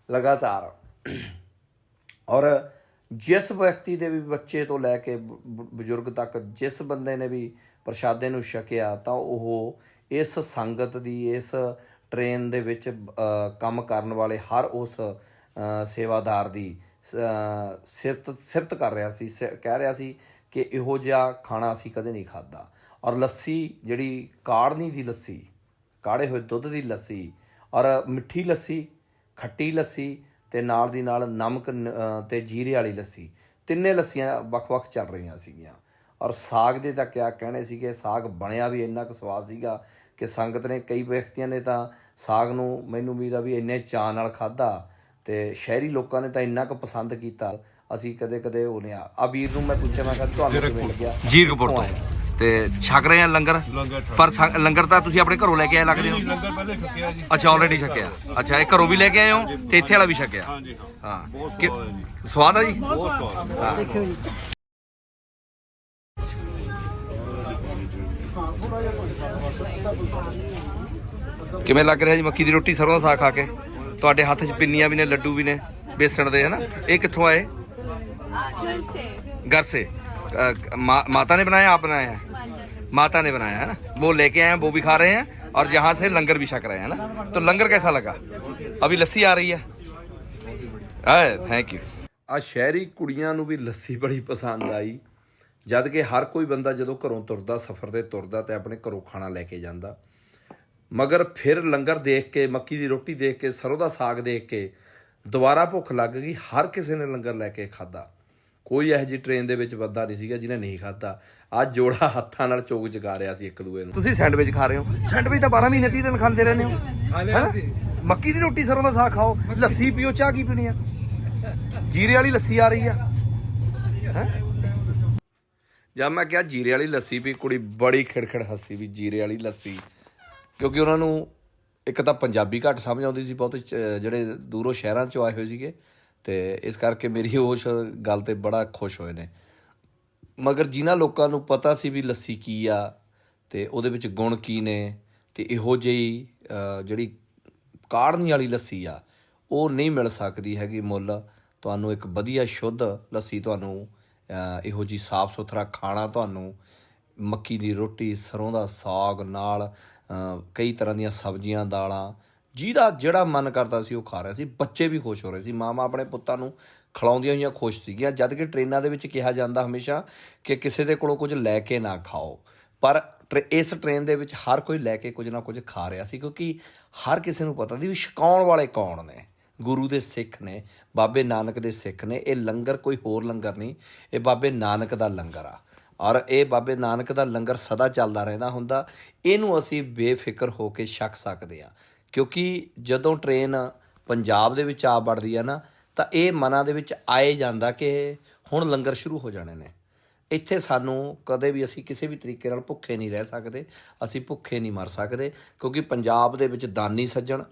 Speaker 2: ਲਗਾਤਾਰ। ਔਰ ਜਿਸ ਵਿਅਕਤੀ ਦੇ ਵੀ ਬੱਚੇ ਤੋਂ ਲੈ ਕੇ ਬ- ਬਜ਼ੁਰਗ ਤੱਕ ਜਿਸ ਬੰਦੇ ਨੇ ਵੀ ਪ੍ਰਸ਼ਾਦੇ ਨੂੰ ਛਕਿਆ ਤਾਂ ਉਹ ਇਸ ਸੰਗਤ ਦੀ ਇਸ ਟ੍ਰੇਨ ਦੇ ਵਿੱਚ ਕੰਮ ਕਰਨ ਵਾਲੇ ਹਰ ਉਸ ਸੇਵਾਦਾਰ ਦੀ ਅ, ਸਿਫਤ ਸਿਫਤ ਕਰ ਰਿਹਾ ਸੀ ਸ- ਕਹਿ ਰਿਹਾ ਸੀ ਕਿ ਇਹੋ ਜਿਹਾ ਖਾਣਾ ਅਸੀਂ ਕਦੇ ਨਹੀਂ ਖਾਦਾ ਔਰ ਲੱਸੀ ਜਿਹੜੀ ਕਾੜਨੀ ਦੀ ਲੱਸੀ ਕਾੜੇ ਹੋਏ ਦੁੱਧ ਦੀ ਲੱਸੀ ਔਰ ਮਿੱਠੀ ਲੱਸੀ ਖੱਟੀ ਲੱਸੀ ਤੇ ਨਾਲ ਦੀ ਨਾਲ ਨਮਕ ਤੇ ਜੀਰੇ ਵਾਲੀ ਲੱਸੀ। ਤਿੰਨੇ ਲੱਸੀਆਂ ਵੱਖ-ਵੱਖ ਚੱਲ ਰਹੀਆਂ ਸੀਗੀਆਂ। ਔਰ ਸਾਗ ਦੇ ਤਾਂ ਕਿਆ ਕਹਿਣੇ ਸੀਗੇ ਸਾਗ ਬਣਿਆ ਵੀ ਇੰਨਾ ਕੁ ਸਵਾਦ ਸੀਗਾ ਕਿ ਸੰਗਤ ਨੇ ਕਈ ਵਿਅਕਤੀਆਂ ਨੇ ਤਾਂ ਸਾਗ ਨੂੰ ਮੈਨੂੰ ਉਮੀਦ ਆ ਵੀ ਇੰਨੇ ਚਾਅ ਨਾਲ ਖਾਦਾ ਤੇ ਸ਼ਹਿਰੀ ਲੋਕਾਂ ਨੇ ਤਾਂ ਇੰਨਾ ਕੁ ਪਸੰਦ ਕੀਤਾ। ਅਸੀਂ ਕਦੇ-ਕਦੇ ਉਹ ਨਹੀਂ ਆ ਆ ਵੀਰ ਨੂੰ ਮੈਂ ਪੁੱਛਿਆ ਮੈਂ ਕਿਹਾ ਤੁਹਾਨੂੰ ਕਿਵੇਂ ਲੱਗਿਆ?
Speaker 4: ਜੀਰਕਪੁਰ ਤੋਂ। ਤੇ ਛਕ ਰਹੇ ਆ ਲੰਗਰ? ਪਰ ਲੰਗਰ ਤਾਂ ਤੁਸੀਂ ਆਪਣੇ ਘਰੋਂ ਲੈ ਕੇ ਆਏ ਲੱਗਦੇ ਹੋ? ਅੱਛਾ ਆਲਰੇਡੀ ਛਕਿਆ। ਅੱਛਾ ਇਹ ਘਰੋਂ ਵੀ ਲੈ ਕੇ ਆਏ ਹੋ ਤੇ ਇੱਥੇ ਵਾਲਾ ਵੀ ਛਕਿਆ?
Speaker 3: ਹਾਂਜੀ ਹਾਂ।
Speaker 4: ਹਾਂ।
Speaker 3: ਸਵਾਦ
Speaker 4: ਆ ਜੀ? ਕਿਵੇਂ ਲੱਗ ਰਿਹਾ ਜੀ ਮੱਕੀ ਦੀ ਰੋਟੀ ਸਰੋਂ ਦਾ ਸਾਗ ਖਾ ਕੇ? ਤੁਹਾਡੇ ਹੱਥ 'ਚ ਪਿੰਨੀਆਂ ਵੀ ਨੇ ਲੱਡੂ ਵੀ ਨੇ ਬੇਸਣ ਦੇ ਹਨਾ? ਇਹ ਕਿੱਥੋਂ ਆਏ? ਘਰ ਸੇ माता ने बनाया आप बनाया है माता ने बनाया है ना वो लेके आए हैं वो भी खा रहे हैं और जहाँ से लंगर भी छक रहे हैं ना तो लंगर कैसा लगा अभी लस्सी आ रही है थैंक यू
Speaker 2: ਆ ਸ਼ਹਿਰੀ ਕੁੜੀਆਂ ਨੂੰ ਵੀ ਲੱਸੀ ਬੜੀ ਪਸੰਦ ਆਈ ਜਦ ਕਿ ਹਰ ਕੋਈ ਬੰਦਾ ਜਦੋਂ ਘਰੋਂ ਤੁਰਦਾ ਸਫ਼ਰ ਤੇ ਤੁਰਦਾ ਤੇ ਆਪਣੇ ਘਰੋਂ ਖਾਣਾ ਲੈ ਕੇ ਜਾਂਦਾ ਮਗਰ ਫਿਰ ਲੰਗਰ ਦੇਖ ਕੇ ਮੱਕੀ ਦੀ ਰੋਟੀ ਦੇਖ ਕੇ ਸਰੋਂ ਦਾ ਸਾਗ ਦੇਖ ਕੇ ਦੁਬਾਰਾ ਭੁੱਖ ਲੱਗ ਗਈ ਹਰ ਕਿਸੇ ਨੇ ਲੰਗਰ ਲੈ ਕੇ ਖਾਦਾ ਕੋਈ ਇਹੋ ਜਿਹੀ ਟ੍ਰੇਨ ਦੇ ਵਿੱਚ ਬੰਦਾ ਨਹੀਂ ਸੀਗਾ ਜਿਹਨੇ ਨਹੀਂ ਖਾਦਾ ਅੱਜ ਜੋੜਾ ਹੱਥਾਂ ਨਾਲ ਚੋਗ ਜਗਾ ਰਿਹਾ ਸੀ ਇੱਕ ਦੂਏ ਨੂੰ।
Speaker 4: ਤੁਸੀਂ ਸੈਂਡਵਿਚ ਖਾ ਰਹੇ ਹੋ। ਸੈਂਡਵਿਚ ਤਾਂ 12 ਮਹੀਨੇ 30 ਦਿਨ ਖਾਂਦੇ ਰਹਿੰਦੇ ਹੋ। ਹੈਨਾ? ਮੱਕੀ ਦੀ ਰੋਟੀ ਸਰੋਂ ਦਾ ਸਾਗ ਖਾਓ। ਲੱਸੀ ਪੀਓ ਚਾਹ ਕੀ ਪੀਣੀ ਆ? ਜੀਰੇ ਵਾਲੀ ਲੱਸੀ ਆ ਰਹੀ ਆ।
Speaker 2: ਜਦ ਮੈਂ ਕਿਹਾ ਜੀਰੇ ਵਾਲੀ ਲੱਸੀ ਵੀ ਕੁੜੀ ਬੜੀ ਖਿੜਖਿੜ ਹੱਸੀ ਵੀ ਜੀਰੇ ਵਾਲੀ ਲੱਸੀ। ਕਿਉਂਕਿ ਉਹਨਾਂ ਨੂੰ ਇੱਕ ਤਾਂ ਪੰਜਾਬੀ ਘੱਟ ਸਮਝ ਆਉਂਦੀ ਸੀ ਬਹੁਤ ਜਿਹੜੇ ਦੂਰੋਂ ਸ਼ਹਿਰਾਂ ਚੋਂ ਆਏ ਹੋਏ ਸੀਗੇ। ਤੇ ਇਸ ਕਰਕੇ ਮੇਰੀ ਉਸ ਗੱਲ ਤੇ ਬੜਾ ਖੁਸ਼ ਹੋਏ ਨੇ। ਮਗਰ ਜਿਨ੍ਹਾਂ ਲੋਕਾਂ ਨੂੰ ਪਤਾ ਸੀ ਵੀ ਲੱਸੀ ਕੀ ਆ ਤੇ ਉਹਦੇ ਵਿੱਚ ਗੁਣ ਕੀ ਨੇ ਤੇ ਇਹੋ ਜਿਹੀ ਜਿਹੜੀ ਕਾੜਨੀ ਵਾਲੀ ਲੱਸੀ ਆ, ਉਹ ਨਹੀਂ ਮਿਲ ਸਕਦੀ ਹੈਗੀ ਮੁੱਲ। ਤੁਹਾਨੂੰ ਇੱਕ ਵਧੀਆ ਸ਼ੁੱਧ ਲੱਸੀ ਤੁਹਾਨੂੰ ਇਹੋ ਜੀ ਸਾਫ਼ ਸੁਥਰਾ ਖਾਣਾ ਤੁਹਾਨੂੰ ਮੱਕੀ ਦੀ ਰੋਟੀ, ਸਰੋਂ ਦਾ ਸਾਗ ਨਾਲ ਕਈ ਤਰ੍ਹਾਂ ਦੀਆਂ ਸਬਜ਼ੀਆਂ, ਦਾਲਾਂ ਜਿਹਦਾ ਜਿਹੜਾ ਮਨ ਕਰਦਾ ਸੀ ਉਹ ਖਾ ਰਿਹਾ ਸੀ, ਬੱਚੇ ਵੀ ਖੁਸ਼ ਹੋ ਰਹੇ ਸੀ, ਮਾਮਾ ਆਪਣੇ ਪੁੱਤਾਂ ਨੂੰ ਖਿਲਾਉਂਦੀਆਂ ਹੋਈਆਂ ਖੁਸ਼ ਸੀਗੀਆਂ, ਜਦ ਕਿ ਟ੍ਰੇਨਾਂ ਦੇ ਵਿੱਚ ਕਿਹਾ ਜਾਂਦਾ ਹਮੇਸ਼ਾ ਕਿ ਕਿਸੇ ਦੇ ਕੋਲੋਂ ਕੁਝ ਲੈ ਕੇ ਨਾ ਖਾਓ। ਪਰ ਟ੍ਰੇ- ਇਸ ਟ੍ਰੇਨ ਦੇ ਵਿੱਚ ਹਰ ਕੋਈ ਲੈ ਕੇ ਕੁਝ ਨਾ ਕੁਝ ਖਾ ਰਿਹਾ ਸੀ, ਕਿਉਂਕਿ ਹਰ ਕਿਸੇ ਨੂੰ ਪਤਾ ਸੀ ਵੀ ਛਕਾਉਣ ਵਾਲੇ ਕੌਣ ਨੇ। ਗੁਰੂ ਦੇ ਸਿੱਖ ਨੇ, ਬਾਬੇ ਨਾਨਕ ਦੇ ਸਿੱਖ ਨੇ, ਇਹ ਲੰਗਰ ਕੋਈ ਹੋਰ ਲੰਗਰ ਨਹੀਂ, ਇਹ ਬਾਬੇ ਨਾਨਕ ਦਾ ਲੰਗਰ ਆ। ਔਰ ਇਹ ਬਾਬੇ ਨਾਨਕ ਦਾ ਲੰਗਰ ਸਦਾ ਚੱਲਦਾ ਰਹਿੰਦਾ ਹੁੰਦਾ, ਇਹਨੂੰ ਅਸੀਂ ਬੇਫਿਕਰ ਹੋ ਕੇ ਛਕ ਸਕਦੇ ਆ ਕਿਉਂਕਿ ਜਦੋਂ ਟ੍ਰੇਨ ਪੰਜਾਬ ਦੇ ਵਿੱਚ ਆ ਵੜਦੀ ਆ ਨਾ, ਤਾਂ ਇਹ ਮਨਾਂ ਦੇ ਵਿੱਚ ਆਏ ਜਾਂਦਾ ਕਿ ਹੁਣ ਲੰਗਰ ਸ਼ੁਰੂ ਹੋ ਜਾਣੇ ਨੇ। ਇੱਥੇ ਸਾਨੂੰ ਕਦੇ ਵੀ ਅਸੀਂ ਕਿਸੇ ਵੀ ਤਰੀਕੇ ਨਾਲ ਭੁੱਖੇ ਨਹੀਂ ਰਹਿ ਸਕਦੇ, ਅਸੀਂ ਭੁੱਖੇ ਨਹੀਂ ਮਰ ਸਕਦੇ, ਕਿਉਂਕਿ ਪੰਜਾਬ ਦੇ ਵਿੱਚ ਦਾਨੀ ਸੱਜਣ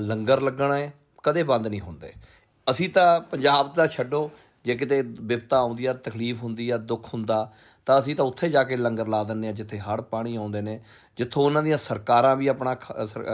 Speaker 2: ਲੰਗਰ ਲੱਗਣਾ ਹੈ ਕਦੇ ਬੰਦ ਨਹੀਂ ਹੁੰਦੇ। ਅਸੀਂ ਤਾਂ ਪੰਜਾਬ ਦਾ ਛੱਡੋ, ਜੇ ਕਿਤੇ ਵਿਪਤਾ ਆਉਂਦੀ ਆ, ਤਕਲੀਫ ਹੁੰਦੀ ਆ, ਦੁੱਖ ਹੁੰਦਾ ਤਾਂ ਅਸੀਂ ਤਾਂ ਉੱਥੇ ਜਾ ਕੇ ਲੰਗਰ ਲਾ ਦਿੰਨੇ ਆ ਜਿੱਥੇ ਹੜ੍ਹ ਪਾਣੀ ਆਉਂਦੇ ਨੇ, ਜਿੱਥੋਂ ਉਹਨਾਂ ਦੀਆਂ ਸਰਕਾਰਾਂ ਵੀ ਆਪਣਾ ਖ- ਸਰ-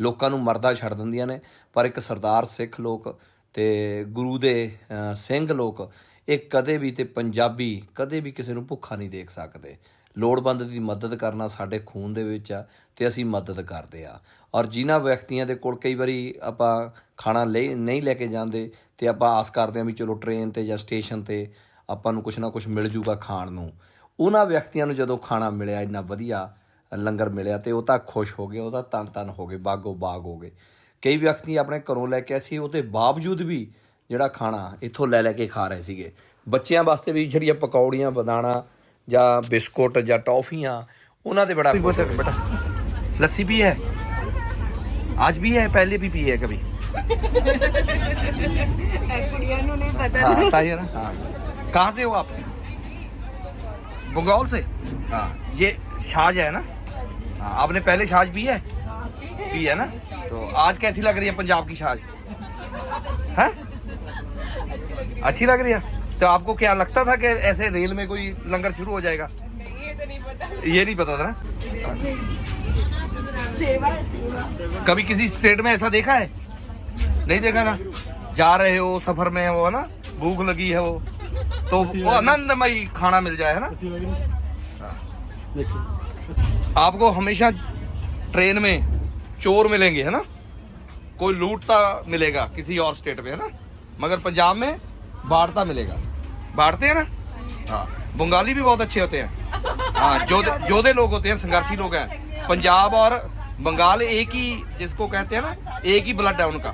Speaker 2: ਲੋਕਾਂ ਨੂੰ ਮਰਦਾ ਛੱਡ ਦਿੰਦੀਆਂ ਨੇ। ਪਰ ਇੱਕ ਸਰਦਾਰ ਸਿੱਖ ਲੋਕ ਤੇ ਗੁਰੂ ਦੇ ਸਿੰਘ ਲੋਕ, ਇਹ ਕਦੇ ਵੀ ਤੇ ਪੰਜਾਬੀ ਕਦੇ ਵੀ ਕਿਸੇ ਨੂੰ ਭੁੱਖਾ ਨਹੀਂ ਦੇਖ ਸਕਦੇ। ਲੋੜਵੰਦ ਦੀ ਮਦਦ ਕਰਨਾ ਸਾਡੇ ਖੂਨ ਦੇ ਵਿੱਚ ਆ ਤੇ ਅਸੀਂ ਮਦਦ ਕਰਦੇ ਆ। ਔਰ ਜਿਨ੍ਹਾਂ ਵਿਅਕਤੀਆਂ ਦੇ ਕੋਲ ਕਈ ਵਾਰੀ ਆਪਾਂ ਖਾਣਾ ਲੈ ਨਹੀਂ ਲੈ ਕੇ ਜਾਂਦੇ ਤੇ ਆਪਾਂ ਆਸ ਕਰਦੇ ਆ ਵੀ ਚਲੋ ਟ੍ਰੇਨ ਤੇ ਜਾਂ ਸਟੇਸ਼ਨ ਤੇ ਆਪਾਂ ਨੂੰ ਕੁਛ ਨਾ ਕੁਛ ਮਿਲ ਜੂਗਾ ਖਾਣ ਨੂੰ ਉਹਨਾਂ ਵਿਅਕਤੀਆਂ ਨੂੰ ਜਦੋਂ ਖਾਣਾ ਮਿਲਿਆ ਇੰਨਾ ਵਧੀਆ ਲੰਗਰ ਮਿਲਿਆ ਤੇ ਉਹ ਤਾਂ ਖੁਸ਼ ਹੋ ਗਏ ਉਹ ਤਾਂ ਤਨ ਤਨ ਹੋ ਗਏ ਬਾਗੋ ਬਾਗ ਹੋ ਗਏ ਕਈ ਵਿਅਕਤੀ ਆਪਣੇ ਘਰੋਂ ਲੈ ਕੇ ਆਏ ਸੀ ਉਹਦੇ ਬਾਵਜੂਦ ਵੀ ਜਿਹੜਾ ਖਾਣਾ ਇੱਥੋਂ ਲੈ ਲੈ ਕੇ ਖਾ ਰਹੇ ਸੀਗੇ ਬੱਚਿਆਂ ਵਾਸਤੇ ਵੀ ਜਿਹੜੀਆਂ ਪਕੌੜੀਆਂ ਬਦਾਣਾ ਜਾਂ ਬਿਸਕੁਟ ਜਾਂ ਟੌਫੀਆਂ ਉਹਨਾਂ ਦੇ ਬੜਾ
Speaker 4: बेटा बेटा लस्सी भी है आज भी है पहले भी पी है कभी
Speaker 5: ਕੁੜੀਆਂ ਨੂੰ ਨਹੀਂ ਪਤਾ
Speaker 4: हाँ बताइए ना हाँ कहाँ से हो आप? बंगाल से? हाँ ये छाज है ना? हाँ आपने पहले छाज पी है? पी है ना? तो आज कैसी लग रही है पंजाब की छाज है? अच्छी लग रही है? तो आपको क्या लगता था कि ऐसे रेल में कोई लंगर शुरू हो जाएगा?
Speaker 6: ये नहीं पता
Speaker 4: था ना?
Speaker 5: सेवा, सेवा।
Speaker 4: कभी किसी स्टेट में ऐसा देखा है? नहीं देखा ना? जा रहे हो सफ़र में वो है ना? भूख लगी है वो। तो वो आनंदमयी खाना मिल जाए है ना? आपको हमेशा ट्रेन में चोर मिलेंगे है ना? कोई लूटता मिलेगा किसी और स्टेट में है ना? मगर पंजाब में बाढ़ता मिलेगा। बाढ़ते हैं ना? हाँ। बंगाली भी बहुत अच्छे होते हैं। हाँ जोधे जोधे लोग होते हैं संघर्षी लोग हैं। पंजाब और बंगाल एक ही जिसको कहते हैं ना एक ही ब्लड है उनका।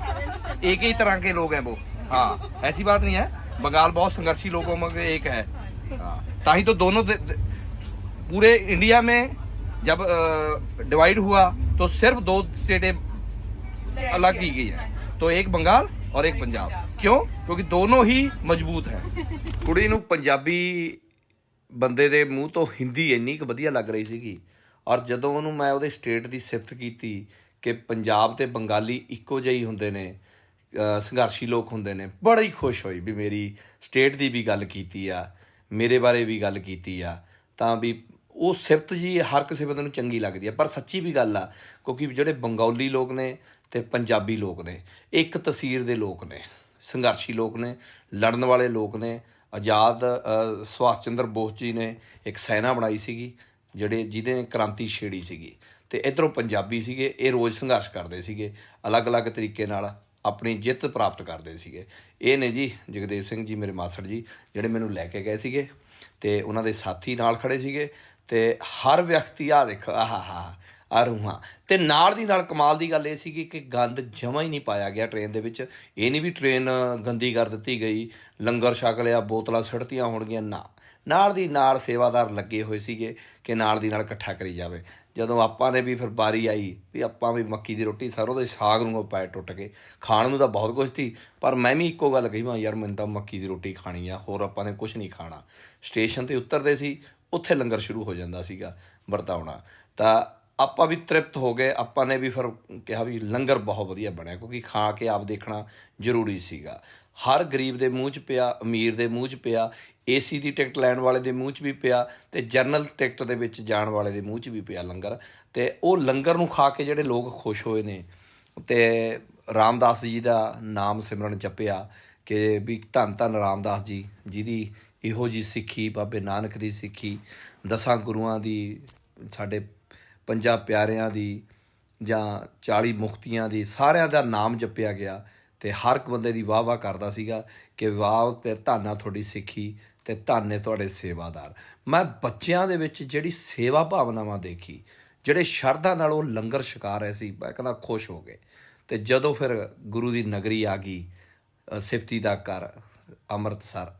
Speaker 4: एक ही तरह के लोग हैं वो। हाँ ऐसी बात नहीं है। बंगाल बहुत संघर्षी लोगों में से एक है हाँ ताही तो दोनों दे- दे- पूरे इंडिया में जब डिवाइड हुआ तो सिर्फ दो स्टेटें अलग की गई है तो एक बंगाल और एक पंजाब क्यों क्योंकि दोनों ही मजबूत हैं
Speaker 2: ਕੁੜੀ ਨੂੰ ਪੰਜਾਬੀ ਬੰਦੇ ਦੇ ਮੂੰਹ ਤੋਂ ਹਿੰਦੀ ਇੰਨੀ ਕੁ ਵਧੀਆ ਲੱਗ ਰਹੀ ਸੀਗੀ ਔਰ ਜਦੋਂ ਉਹਨੂੰ ਮੈਂ ਉਹਦੇ ਸਟੇਟ ਦੀ ਸਿਫਤ ਕੀਤੀ ਕਿ ਪੰਜਾਬ ਤੇ ਬੰਗਾਲੀ ਇੱਕੋ ਜਿਹੇ ਹੀ ਹੁੰਦੇ ਨੇ ਅਹ ਸੰਘਰਸ਼ੀ ਲੋਕ ਹੁੰਦੇ ਨੇ। ਬੜੀ ਖੁਸ਼ ਹੋਈ ਵੀ ਮੇਰੀ ਸਟੇਟ ਦੀ ਵੀ ਗੱਲ ਕੀਤੀ ਆ, ਮੇਰੇ ਬਾਰੇ ਵੀ ਗੱਲ ਕੀਤੀ ਆ। ਤਾਂ ਵੀ ਉਹ ਸਿਫਤ ਜੀ, ਹਰ ਕਿਸੇ ਬੰਦੇ ਨੂੰ ਚੰਗੀ ਲੱਗਦੀ ਆ, ਪਰ ਸੱਚੀ ਵੀ ਗੱਲ ਆ, ਕਿਉਂਕਿ ਜਿਹੜੇ ਬੰਗਾਲੀ ਲੋਕ ਨੇ ਤੇ ਪੰਜਾਬੀ ਲੋਕ ਨੇ, ਇੱਕ ਤਸਵੀਰ ਦੇ ਲੋਕ ਨੇ, ਸੰਘਰਸ਼ੀ ਲੋਕ ਨੇ, ਲੜਨ ਵਾਲੇ ਲੋਕ ਨੇ, ਆਜ਼ਾਦ ਸੁਭਾਸ਼ ਚੰਦਰ ਬੋਸ ਜੀ ਨੇ ਇੱਕ ਸੈਨਾ ਬਣਾਈ ਸੀਗੀ, ਜਿਹੜੇ ਜਿਹਦੇ ਨੇ ਕ੍ਰਾਂਤੀ ਛੇੜੀ ਸੀਗੀ। ਤੇ ਇਧਰੋਂ ਪੰਜਾਬੀ ਸੀਗੇ, ਇਹ ਰੋਜ਼ ਸੰਘਰਸ਼ ਕਰਦੇ ਸੀਗੇ, ਅਲੱਗ-ਅਲੱਗ ਤਰੀਕੇ ਨਾਲ। ਆਪਣੀ ਜਿੱਤ ਪ੍ਰਾਪਤ ਕਰਦੇ ਸੀਗੇ। ਇਹ ਨੇ ਜੀ ਜਗਦੇਵ ਸਿੰਘ ਜੀ, ਮੇਰੇ ਮਾਸੜ ਜੀ, ਜਿਹੜੇ ਮੈਨੂੰ ਲੈ ਕੇ ਗਏ ਸੀਗੇ ਤੇ ਉਹਨਾਂ ਦੇ ਸਾਥੀ ਨਾਲ ਖੜੇ ਸੀਗੇ ਤੇ ਹਰ ਵਿਅਕਤੀ ਆ ਦੇਖੋ ਆਹਾਹਾ ਆ ਰੂਹਾਂ। ਤੇ ਨਾਲ ਦੀ ਨਾਲ ਕਮਾਲ ਦੀ ਗੱਲ ਇਹ ਸੀਗੀ ਕਿ ਗੰਦ ਜਮਾ ਹੀ ਨਹੀਂ ਪਾਇਆ ਗਿਆ ਟ੍ਰੇਨ ਦੇ ਵਿੱਚ। ਇਹ ਨਹੀਂ ਵੀ ਟ੍ਰੇਨ ਗੰਦੀ ਕਰ ਦਿੱਤੀ ਗਈ, ਲੰਗਰ ਛਕ ਲਿਆ, ਬੋਤਲਾਂ ਛੜਤੀਆਂ ਹੋਣਗੀਆਂ, ਨਾ। ਨਾਲ ਦੀ ਨਾਲ ਸੇਵਾਦਾਰ ਲੱਗੇ ਹੋਏ ਸੀਗੇ ਕਿ ਨਾਲ ਦੀ ਨਾਲ ਇਕੱਠਾ ਕਰੀ ਜਾਵੇ। ਜਦੋਂ ਆਪਾਂ ਨੇ ਵੀ ਫਿਰ ਬਾਰੀ ਆਈ ਵੀ ਆਪਾਂ ਵੀ ਮੱਕੀ ਦੀ ਰੋਟੀ ਸਰੋਂ ਦੇ ਸਾਗ ਨੂੰ ਪਾਏ ਟੁੱਟ ਕੇ ਖਾਣ ਨੂੰ ਤਾਂ ਬਹੁਤ ਕੁਝ ਸੀ, ਪਰ ਮੈਂ ਵੀ ਇੱਕੋ ਗੱਲ ਕਹੀ, ਮੈਂ ਯਾਰ ਮੈਨੂੰ ਤਾਂ ਮੱਕੀ ਦੀ ਰੋਟੀ ਖਾਣੀ ਆ, ਹੋਰ ਆਪਾਂ ਨੇ ਕੁਝ ਨਹੀਂ ਖਾਣਾ। ਸਟੇਸ਼ਨ ਤੇ ਉਤਰਦੇ ਸੀ, ਉੱਥੇ ਲੰਗਰ ਸ਼ੁਰੂ ਹੋ ਜਾਂਦਾ ਸੀਗਾ ਵਰਤਾਉਣਾ। ਤਾਂ ਆਪਾਂ ਵੀ ਤ੍ਰਿਪਤ ਹੋ ਗਏ, ਆਪਾਂ ਨੇ ਵੀ ਫਿਰ ਕਿਹਾ ਵੀ ਲੰਗਰ ਬਹੁਤ ਵਧੀਆ ਬਣਿਆ, ਕਿਉਂਕਿ ਖਾ ਕੇ ਆਪ ਦੇਖਣਾ ਜ਼ਰੂਰੀ ਸੀਗਾ। ਹਰ ਗਰੀਬ ਦੇ ਮੂੰਹ 'ਚ ਪਿਆ, ਅਮੀਰ ਦੇ ਮੂੰਹ 'ਚ ਪਿਆ ਏਸੀ ਦੀ ਟਿਕਟ ਲੈਣ ਵਾਲੇ ਦੇ ਮੂੰਹ 'ਚ ਵੀ ਪਿਆ ਤੇ ਜਰਨਲ ਟਿਕਟ ਦੇ ਵਿੱਚ ਜਾਣ ਵਾਲੇ ਦੇ ਮੂੰਹ 'ਚ ਵੀ ਪਿਆ ਲੰਗਰ। ਤੇ ਉਹ ਲੰਗਰ ਨੂੰ ਖਾ ਕੇ ਜਿਹੜੇ ਲੋਕ ਖੁਸ਼ ਹੋਏ ਨੇ, ਤੇ ਰਾਮਦਾਸ ਜੀ ਦਾ ਨਾਮ ਸਿਮਰਨ ਜਪਿਆ ਕਿ ਵੀ ਧੰਨ ਧੰਨ ਰਾਮਦਾਸ ਜੀ, ਜਿਹਦੀ ਇਹੋ ਜੀ ਸਿੱਖੀ, ਬਾਬੇ ਨਾਨਕ ਦੀ ਸਿੱਖੀ, ਦਸਾਂ ਗੁਰੂਆਂ ਦੀ, ਸਾਡੇ ਪੰਜਾਂ ਪਿਆਰਿਆਂ ਦੀ ਜਾਂ 40 ਮੁਕਤੀਆਂ ਦੀ, ਸਾਰਿਆਂ ਦਾ ਨਾਮ ਜਪਿਆ ਗਿਆ। ਤੇ ਹਰ ਇੱਕ ਬੰਦੇ ਦੀ ਵਾਹ ਵਾਹ ਕਰਦਾ ਸੀਗਾ ਕਿ ਵਾਹ ਤੇ ਧੰਨਾ ਤੁਹਾਡੀ ਸਿੱਖੀ ਤੇ ਧੰਨ ਨੇ ਤੁਹਾਡੇ ਸੇਵਾਦਾਰ। ਮੈਂ ਬੱਚਿਆਂ ਦੇ ਵਿੱਚ ਜਿਹੜੀ ਸੇਵਾ ਭਾਵਨਾਵਾਂ ਦੇਖੀ, ਜਿਹੜੇ ਸ਼ਰਧਾ ਨਾਲ ਉਹ ਲੰਗਰ ਛਕਾ ਰਹੇ ਸੀ, ਮੈਂ ਕਹਿੰਦਾ ਖੁਸ਼ ਹੋ ਗਏ। ਤੇ ਜਦੋਂ ਫਿਰ ਗੁਰੂ ਦੀ ਨਗਰੀ ਆ ਗਈ ਸਿਫਤੀ ਦਾ ਘਰ ਅੰਮ੍ਰਿਤਸਰ,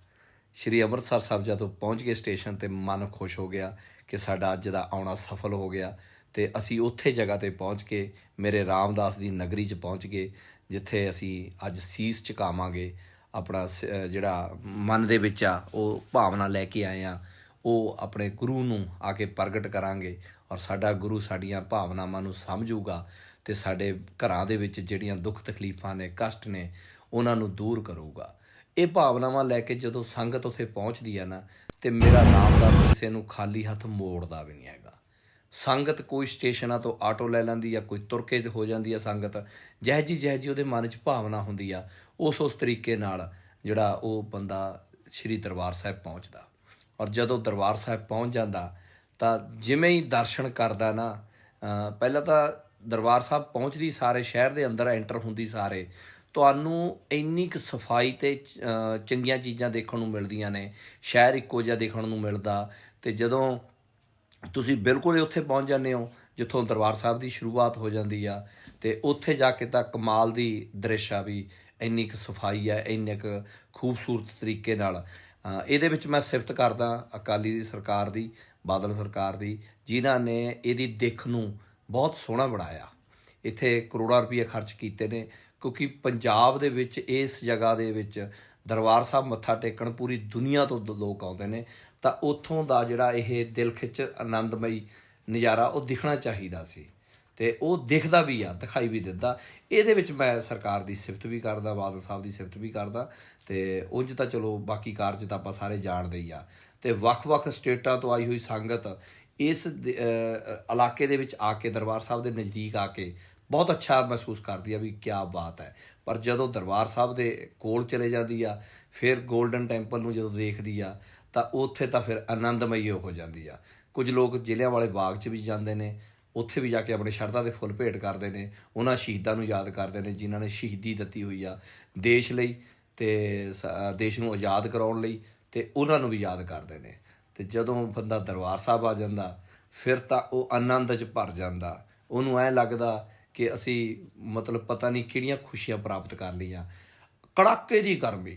Speaker 2: ਸ਼੍ਰੀ ਅੰਮ੍ਰਿਤਸਰ ਸਾਹਿਬ ਜਦੋਂ ਪਹੁੰਚ ਗਏ ਸਟੇਸ਼ਨ ਤੇ ਮਨ ਖੁਸ਼ ਹੋ ਗਿਆ ਕਿ ਸਾਡਾ ਅੱਜ ਦਾ ਆਉਣਾ ਸਫਲ ਹੋ ਗਿਆ। ਤੇ ਅਸੀਂ ਉੱਥੇ ਜਗ੍ਹਾ ਤੇ ਪਹੁੰਚ ਕੇ, ਮੇਰੇ ਰਾਮਦਾਸ ਦੀ ਨਗਰੀ 'ਚ ਪਹੁੰਚ ਗਏ, ਜਿੱਥੇ ਅਸੀਂ ਅੱਜ ਸੀਸ ਝੁਕਾਵਾਂਗੇ। ਆਪਣਾ ਸ- ਜਿਹੜਾ ਮਨ ਦੇ ਵਿੱਚ ਆ, ਉਹ ਭਾਵਨਾ ਲੈ ਕੇ ਆਏ ਆ, ਉਹ ਆਪਣੇ ਗੁਰੂ ਨੂੰ ਆ ਕੇ ਪ੍ਰਗਟ ਕਰਾਂਗੇ ਔਰ ਸਾਡਾ ਗੁਰੂ ਸਾਡੀਆਂ ਭਾਵਨਾਵਾਂ ਨੂੰ ਸਮਝੂਗਾ ਤੇ ਸਾਡੇ ਘਰਾਂ ਦੇ ਵਿੱਚ ਜਿਹੜੀਆਂ ਦੁੱਖ ਤਕਲੀਫਾਂ ਨੇ, ਕਸ਼ਟ ਨੇ, ਉਹਨਾਂ ਨੂੰ ਦੂਰ ਕਰੂਗਾ। ਇਹ ਭਾਵਨਾਵਾਂ ਲੈ ਕੇ ਜਦੋਂ ਸੰਗਤ ਉੱਥੇ ਪਹੁੰਚਦੀ ਆ ਨਾ, ਤੇ ਮੇਰਾ ਰਾਮਦਾਸ ਕਿਸੇ ਨੂੰ ਖਾਲੀ ਹੱਥ ਮੋੜਦਾ ਵੀ ਨਹੀਂ ਹੈਗਾ। ਸੰਗਤ ਕੋਈ ਸਟੇਸ਼ਨਾਂ ਤੋਂ ਆਟੋ ਲੈ ਲੈਂਦੀ ਆ, ਕੋਈ ਤੁਰ ਕੇ ਹੋ ਜਾਂਦੀ ਆ ਸੰਗਤ, ਜਿਹੋ ਜੀ ਜਿਹੋ ਜੀ ਉਹਦੇ ਮਨ 'ਚ ਭਾਵਨਾ ਹੁੰਦੀ ਆ ਉਸ ਉਸ ਤਰੀਕੇ ਨਾਲ ਜਿਹੜਾ ਉਹ ਬੰਦਾ ਸ੍ਰੀ ਦਰਬਾਰ ਸਾਹਿਬ ਪਹੁੰਚਦਾ। ਔਰ ਜਦੋਂ ਦਰਬਾਰ ਸਾਹਿਬ ਪਹੁੰਚ ਜਾਂਦਾ, ਤਾਂ ਜਿਵੇਂ ਹੀ ਦਰਸ਼ਨ ਕਰਦਾ ਨਾ ਪਹਿਲਾਂ ਤਾਂ ਦਰਬਾਰ ਸਾਹਿਬ ਪਹੁੰਚਦੀ ਸਾਰੇ, ਸ਼ਹਿਰ ਦੇ ਅੰਦਰ ਐਂਟਰ ਹੁੰਦੀ ਸਾਰੇ, ਤੁਹਾਨੂੰ ਇੰਨੀ ਕੁ ਸਫ਼ਾਈ ਤੇ ਚੰਗੀਆਂ ਚੀਜ਼ਾਂ ਦੇਖਣ ਨੂੰ ਮਿਲਦੀਆਂ ਨੇ, ਸ਼ਹਿਰ ਇੱਕੋ ਜਿਹਾ ਦੇਖਣ ਨੂੰ ਮਿਲਦਾ। ਤੇ ਜਦੋਂ ਤੁਸੀਂ ਬਿਲਕੁਲ ਹੀ ਉੱਥੇ ਪਹੁੰਚ ਜਾਂਦੇ ਹੋ, ਜਿੱਥੋਂ ਦਰਬਾਰ ਸਾਹਿਬ ਦੀ ਸ਼ੁਰੂਆਤ ਹੋ ਜਾਂਦੀ ਆ, ਤੇ ਉੱਥੇ ਜਾ ਕੇ ਤਾਂ ਕਮਾਲ ਦੀ ਦ੍ਰਿਸ਼ ਆ ਵੀ ਇੰਨੀ ਕੁ ਸਫ਼ਾਈ ਹੈ, ਇੰਨੇ ਕੁ ਖੂਬਸੂਰਤ ਤਰੀਕੇ ਨਾਲ। ਇਹਦੇ ਵਿੱਚ ਮੈਂ ਸਿਫਤ ਕਰਦਾ ਅਕਾਲੀ ਦੀ ਸਰਕਾਰ ਦੀ, ਬਾਦਲ ਸਰਕਾਰ ਦੀ, ਜਿਨ੍ਹਾਂ ਨੇ ਇਹਦੀ ਦਿੱਖ ਨੂੰ ਬਹੁਤ ਸੋਹਣਾ ਬਣਾਇਆ। ਇੱਥੇ ਕਰੋੜਾਂ ਰੁਪਏ ਖਰਚ ਕੀਤੇ ਨੇ, ਕਿਉਂਕਿ ਪੰਜਾਬ ਦੇ ਵਿੱਚ, ਇਸ ਜਗ੍ਹਾ ਦੇ ਵਿੱਚ ਦਰਬਾਰ ਸਾਹਿਬ ਮੱਥਾ ਟੇਕਣ ਪੂਰੀ ਦੁਨੀਆ ਤੋਂ ਲੋਕ ਆਉਂਦੇ ਨੇ, ਤਾਂ ਉੱਥੋਂ ਦਾ ਜਿਹੜਾ ਇਹ ਦਿਲ ਖਿੱਚ, ਆਨੰਦਮਈ ਨਜ਼ਾਰਾ ਉਹ ਦਿਖਣਾ ਚਾਹੀਦਾ ਸੀ। ਤੇ ਉਹ ਦਿਖਦਾ ਵੀ ਆ, ਦਿਖਾਈ ਵੀ ਦਿੰਦਾ। ਇਹਦੇ ਵਿੱਚ ਮੈਂ ਸਰਕਾਰ ਦੀ ਸਿਫਤ ਵੀ ਕਰਦਾ, ਬਾਦਲ ਸਾਹਿਬ ਦੀ ਸਿਫਤ ਵੀ ਕਰਦਾ ਤੇ ਉਂਝ ਤਾਂ ਚਲੋ ਬਾਕੀ ਕਾਰਜ ਤਾਂ ਆਪਾਂ ਸਾਰੇ ਜਾਣਦੇ ਹੀ ਆ। ਤੇ ਵੱਖ-ਵੱਖ ਸਟੇਟਾਂ ਤੋਂ ਆਈ ਹੋਈ ਸੰਗਤ ਇਸ ਇਲਾਕੇ ਦੇ ਵਿੱਚ ਆ ਕੇ, ਦਰਬਾਰ ਸਾਹਿਬ ਦੇ ਨਜ਼ਦੀਕ ਆ ਕੇ ਬਹੁਤ ਅੱਛਾ ਮਹਿਸੂਸ ਕਰਦੀ ਆ ਵੀ ਕੀ ਬਾਤ ਹੈ। ਪਰ ਜਦੋਂ ਦਰਬਾਰ ਸਾਹਿਬ ਦੇ ਕੋਲ ਚਲੇ ਜਾਂਦੀ ਆ, ਫਿਰ 골ਡਨ ਟੈਂਪਲ ਨੂੰ ਜਦੋਂ ਦੇਖਦੀ ਆ, ਤਾਂ ਉੱਥੇ ਤਾਂ ਫਿਰ ਆਨੰਦਮਈ ਹੋ ਜਾਂਦੀ ਆ। ਕੁਝ ਲੋਕ ਜ਼ਿਲ੍ਹਿਆਂ ਵਾਲੇ ਬਾਗ 'ਚ ਵੀ ਜਾਂਦੇ ਨੇ ਉੱਥੇ ਵੀ ਜਾ ਕੇ ਆਪਣੇ ਸ਼ਰਧਾ ਦੇ ਫੁੱਲ ਭੇਟ ਕਰਦੇ ਨੇ, ਉਹਨਾਂ ਸ਼ਹੀਦਾਂ ਨੂੰ ਯਾਦ ਕਰਦੇ ਨੇ, ਜਿਨ੍ਹਾਂ ਨੇ ਸ਼ਹੀਦੀ ਦਿੱਤੀ ਹੋਈ ਆ ਦੇਸ਼ ਲਈ ਤੇ ਸ- ਦੇਸ਼ ਨੂੰ ਆਜ਼ਾਦ ਕਰਾਉਣ ਲਈ ਤੇ ਉਹਨਾਂ ਨੂੰ ਵੀ ਯਾਦ ਕਰਦੇ ਨੇ। ਤੇ ਜਦੋਂ ਬੰਦਾ ਦਰਬਾਰ ਸਾਹਿਬ ਆ ਜਾਂਦਾ, ਫਿਰ ਤਾਂ ਉਹ ਆਨੰਦ 'ਚ ਭਰ ਜਾਂਦਾ। ਉਹਨੂੰ ਐ ਲੱਗਦਾ ਕਿ ਅਸੀਂ ਮਤਲਬ ਪਤਾ ਨਹੀਂ ਕਿਹੜੀਆਂ ਖੁਸ਼ੀਆਂ ਪ੍ਰਾਪਤ ਕਰ ਲਈਆਂ। ਕੜਾਕੇ ਦੀ ਗਰਮੀ,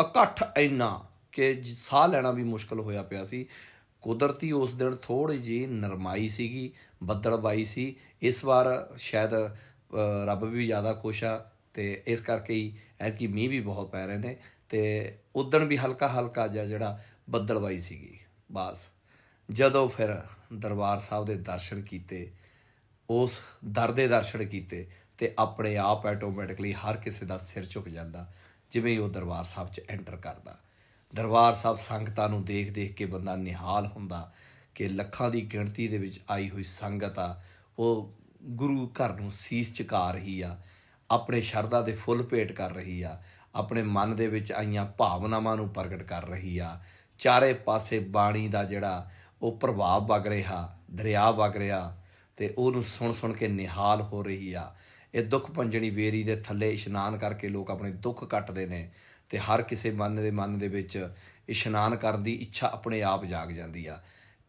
Speaker 2: ਇਕੱਠ ਇੰਨਾ ਕਿ ਸਾਹ ਲੈਣਾ ਵੀ ਮੁਸ਼ਕਲ ਹੋਇਆ ਪਿਆ ਸੀ। ਕੁਦਰਤੀ ਉਸ ਦਿਨ ਥੋੜੀ ਜੀ ਨਰਮਾਈ ਸੀਗੀ ਬੱਦਲਬਾਈ ਸੀ। ਇਸ ਵਾਰ ਸ਼ਾਇਦ ਰੱਬ ਵੀ ਜ਼ਿਆਦਾ ਖੁਸ਼ ਆ ਤੇ ਇਸ ਕਰਕੇ ਹੀ ਐਤਕੀ ਮੀਂਹ ਵੀ ਬਹੁਤ ਪੈ ਰਹੇ ਨੇ ਤੇ ਉਦਣ ਵੀ ਹਲਕਾ ਹਲਕਾ ਜਿਹਾ ਜਿਹੜਾ ਬੱਦਲਬਾਈ ਸੀਗੀ। ਬਸ ਜਦੋਂ ਫਿਰ ਦਰਬਾਰ ਸਾਹਿਬ ਦੇ ਦਰਸ਼ਨ ਕੀਤੇ, ਉਸ ਦਰ ਦੇ ਦਰਸ਼ਨ ਕੀਤੇ ਤੇ ਆਪਣੇ ਆਪ ਆਟੋਮੈਟਿਕਲੀ ਹਰ ਕਿਸੇ ਦਾ ਸਿਰ ਝੁਕ ਜਾਂਦਾ, ਜਿਵੇਂ ਹੀ ਉਹ ਦਰਬਾਰ ਸਾਹਿਬ 'ਚ ਐਂਟਰ ਕਰਦਾ। ਦਰਬਾਰ ਸਾਹਿਬ ਸੰਗਤਾਂ ਨੂੰ ਦੇਖ ਦੇਖ ਕੇ ਬੰਦਾ ਨਿਹਾਲ ਹੁੰਦਾ ਕਿ ਲੱਖਾਂ ਦੀ ਗਿਣਤੀ ਦੇ ਵਿੱਚ ਆਈ ਹੋਈ ਸੰਗਤ ਆ, ਉਹ ਗੁਰੂ ਘਰ ਨੂੰ ਸੀਸ ਝੁਕਾ ਰਹੀ ਆ, ਆਪਣੇ ਸ਼ਰਧਾ ਦੇ ਫੁੱਲ ਭੇਟ ਕਰ ਰਹੀ ਆ, ਆਪਣੇ ਮਨ ਦੇ ਵਿੱਚ ਆਈਆਂ ਭਾਵਨਾਵਾਂ ਨੂੰ ਪ੍ਰਗਟ ਕਰ ਰਹੀ ਆ। ਚਾਰੇ ਪਾਸੇ ਬਾਣੀ ਦਾ ਜਿਹੜਾ ਉਹ ਪ੍ਰਭਾਵ ਵਗ ਰਿਹਾ, ਦਰਿਆ ਵਗ ਰਿਹਾ ਤੇ ਉਹਨੂੰ ਸੁਣ ਸੁਣ ਕੇ ਨਿਹਾਲ ਹੋ ਰਹੀ ਆ। ਇਹ ਦੁੱਖ ਭੰਜਣੀ ਵੇਰੀ ਦੇ ਥੱਲੇ ਇਸ਼ਨਾਨ ਕਰਕੇ ਲੋਕ ਆਪਣੇ ਦੁੱਖ ਕੱਟਦੇ ਨੇ। ਤੇ ਹਰ ਕਿਸੇ ਮਨ ਦੇ ਮਨ ਦੇ ਵਿੱਚ ਇਸ਼ਨਾਨ ਕਰਨ ਦੀ ਇੱਛਾ ਆਪਣੇ ਆਪ ਜਾਗ ਜਾਂਦੀ ਆ।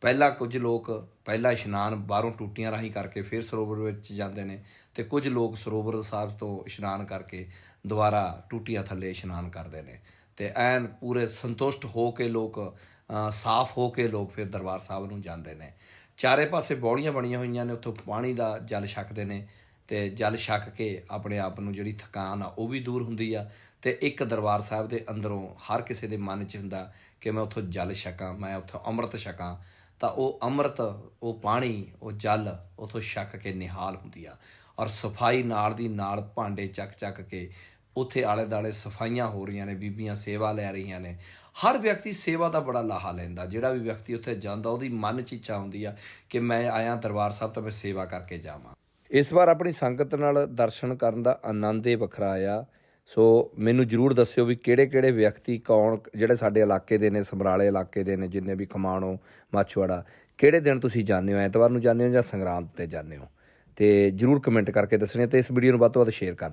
Speaker 2: ਪਹਿਲਾਂ ਕੁਝ ਲੋਕ ਪਹਿਲਾ ਇਸ਼ਨਾਨ ਬਾਹਰੋਂ ਟੂਟੀਆਂ ਰਾਹੀਂ ਕਰਕੇ ਫਿਰ ਸਰੋਵਰ ਵਿੱਚ ਜਾਂਦੇ ਨੇ ਤੇ ਕੁਝ ਲੋਕ ਸਰੋਵਰ ਸਾਹਿਬ ਤੋਂ ਇਸ਼ਨਾਨ ਕਰਕੇ ਦੁਬਾਰਾ ਟੂਟੀਆਂ ਥੱਲੇ ਇਸ਼ਨਾਨ ਕਰਦੇ ਨੇ। ਤੇ ਐਨ ਪੂਰੇ ਸੰਤੁਸ਼ਟ ਹੋ ਕੇ ਲੋਕ ਸਾਫ਼ ਹੋ ਕੇ ਲੋਕ ਫਿਰ ਦਰਬਾਰ ਸਾਹਿਬ ਨੂੰ ਜਾਂਦੇ ਨੇ। ਚਾਰੇ ਪਾਸੇ ਬੌੜੀਆਂ ਬਣੀਆਂ ਹੋਈਆਂ ਨੇ, ਉੱਥੋਂ ਪਾਣੀ ਦਾ ਜਲ ਛਕਦੇ ਨੇ। ਤੇ ਜਲ ਛਕ ਕੇ ਆਪਣੇ ਆਪ ਨੂੰ ਜਿਹੜੀ ਥਕਾਨ ਆ, ਉਹ ਵੀ ਦੂਰ ਹੁੰਦੀ ਆ। ਤੇ ਇੱਕ ਦਰਬਾਰ ਸਾਹਿਬ ਦੇ ਅੰਦਰੋਂ ਹਰ ਕਿਸੇ ਦੇ ਮਨ 'ਚ ਹੁੰਦਾ ਕਿ ਮੈਂ ਉੱਥੋਂ ਜਲ ਛਕਾਂ, ਮੈਂ ਉੱਥੋਂ ਅੰਮ੍ਰਿਤ ਛਕਾਂ। ਤਾਂ ਉਹ ਅੰਮ੍ਰਿਤ, ਉਹ ਪਾਣੀ, ਉਹ ਜਲ ਉੱਥੋਂ ਛਕ ਕੇ ਨਿਹਾਲ ਹੁੰਦੀ ਆ। ਔਰ ਸਫ਼ਾਈ ਨਾਲ ਦੀ ਨਾਲ ਭਾਂਡੇ ਚੱਕ ਚੱਕ ਕੇ ਉੱਥੇ ਆਲੇ ਦਾਲੇ ਸਫਾਈਆਂ ਹੋ ਰਹੀਆਂ ਨੇ, ਬੀਬੀਆਂ ਸੇਵਾ ਲੈ ਰਹੀਆਂ ਨੇ। ਹਰ ਵਿਅਕਤੀ ਸੇਵਾ ਦਾ ਬੜਾ ਲਾਹਾ ਲੈਂਦਾ। ਜਿਹੜਾ ਵੀ ਵਿਅਕਤੀ ਉੱਥੇ ਜਾਂਦਾ, ਉਹਦੀ ਮਨ 'ਚ ਇੱਛਾ ਹੁੰਦੀ ਆ ਕਿ ਮੈਂ ਆਇਆ ਦਰਬਾਰ ਸਾਹਿਬ ਤਾਂ ਮੈਂ ਸੇਵਾ ਕਰਕੇ ਜਾਵਾਂ।
Speaker 4: ਇਸ ਵਾਰ ਆਪਣੀ ਸੰਗਤ ਨਾਲ ਦਰਸ਼ਨ ਕਰਨ ਦਾ ਆਨੰਦ ਹੀ ਵੱਖਰਾ ਆਇਆ ਸੋ ਮੈਨੂੰ ਜਰੂਰ ਦੱਸਿਓ ਵੀ ਕਿਹੜੇ ਕਿਹੜੇ ਵਿਅਕਤੀ ਕੌਣ, ਜਿਹੜੇ ਸਾਡੇ ਇਲਾਕੇ ਦੇ ਨੇ, ਸਮਰਾਲੇ ਇਲਾਕੇ ਦੇ ਨੇ, ਜਿੰਨੇ ਵੀ ਖਮਾਣੋ ਮਾਛਵਾੜਾ, ਕਿਹੜੇ ਦਿਨ ਤੁਸੀਂ ਜਾਂਦੇ ਹੋ? ਐਤਵਾਰ ਨੂੰ ਜਾਂਦੇ ਹੋ ਜਾਂ ਸੰਗਰਾਂਦ ਤੇ ਜਾਂਦੇ ਹੋ? ਤੇ ਜਰੂਰ ਕਮੈਂਟ ਕਰਕੇ ਦੱਸਣੇ ਤੇ ਇਸ ਵੀਡੀਓ ਨੂੰ ਵੱਧ ਤੋਂ ਵੱਧ ਸ਼ੇਅਰ ਕਰ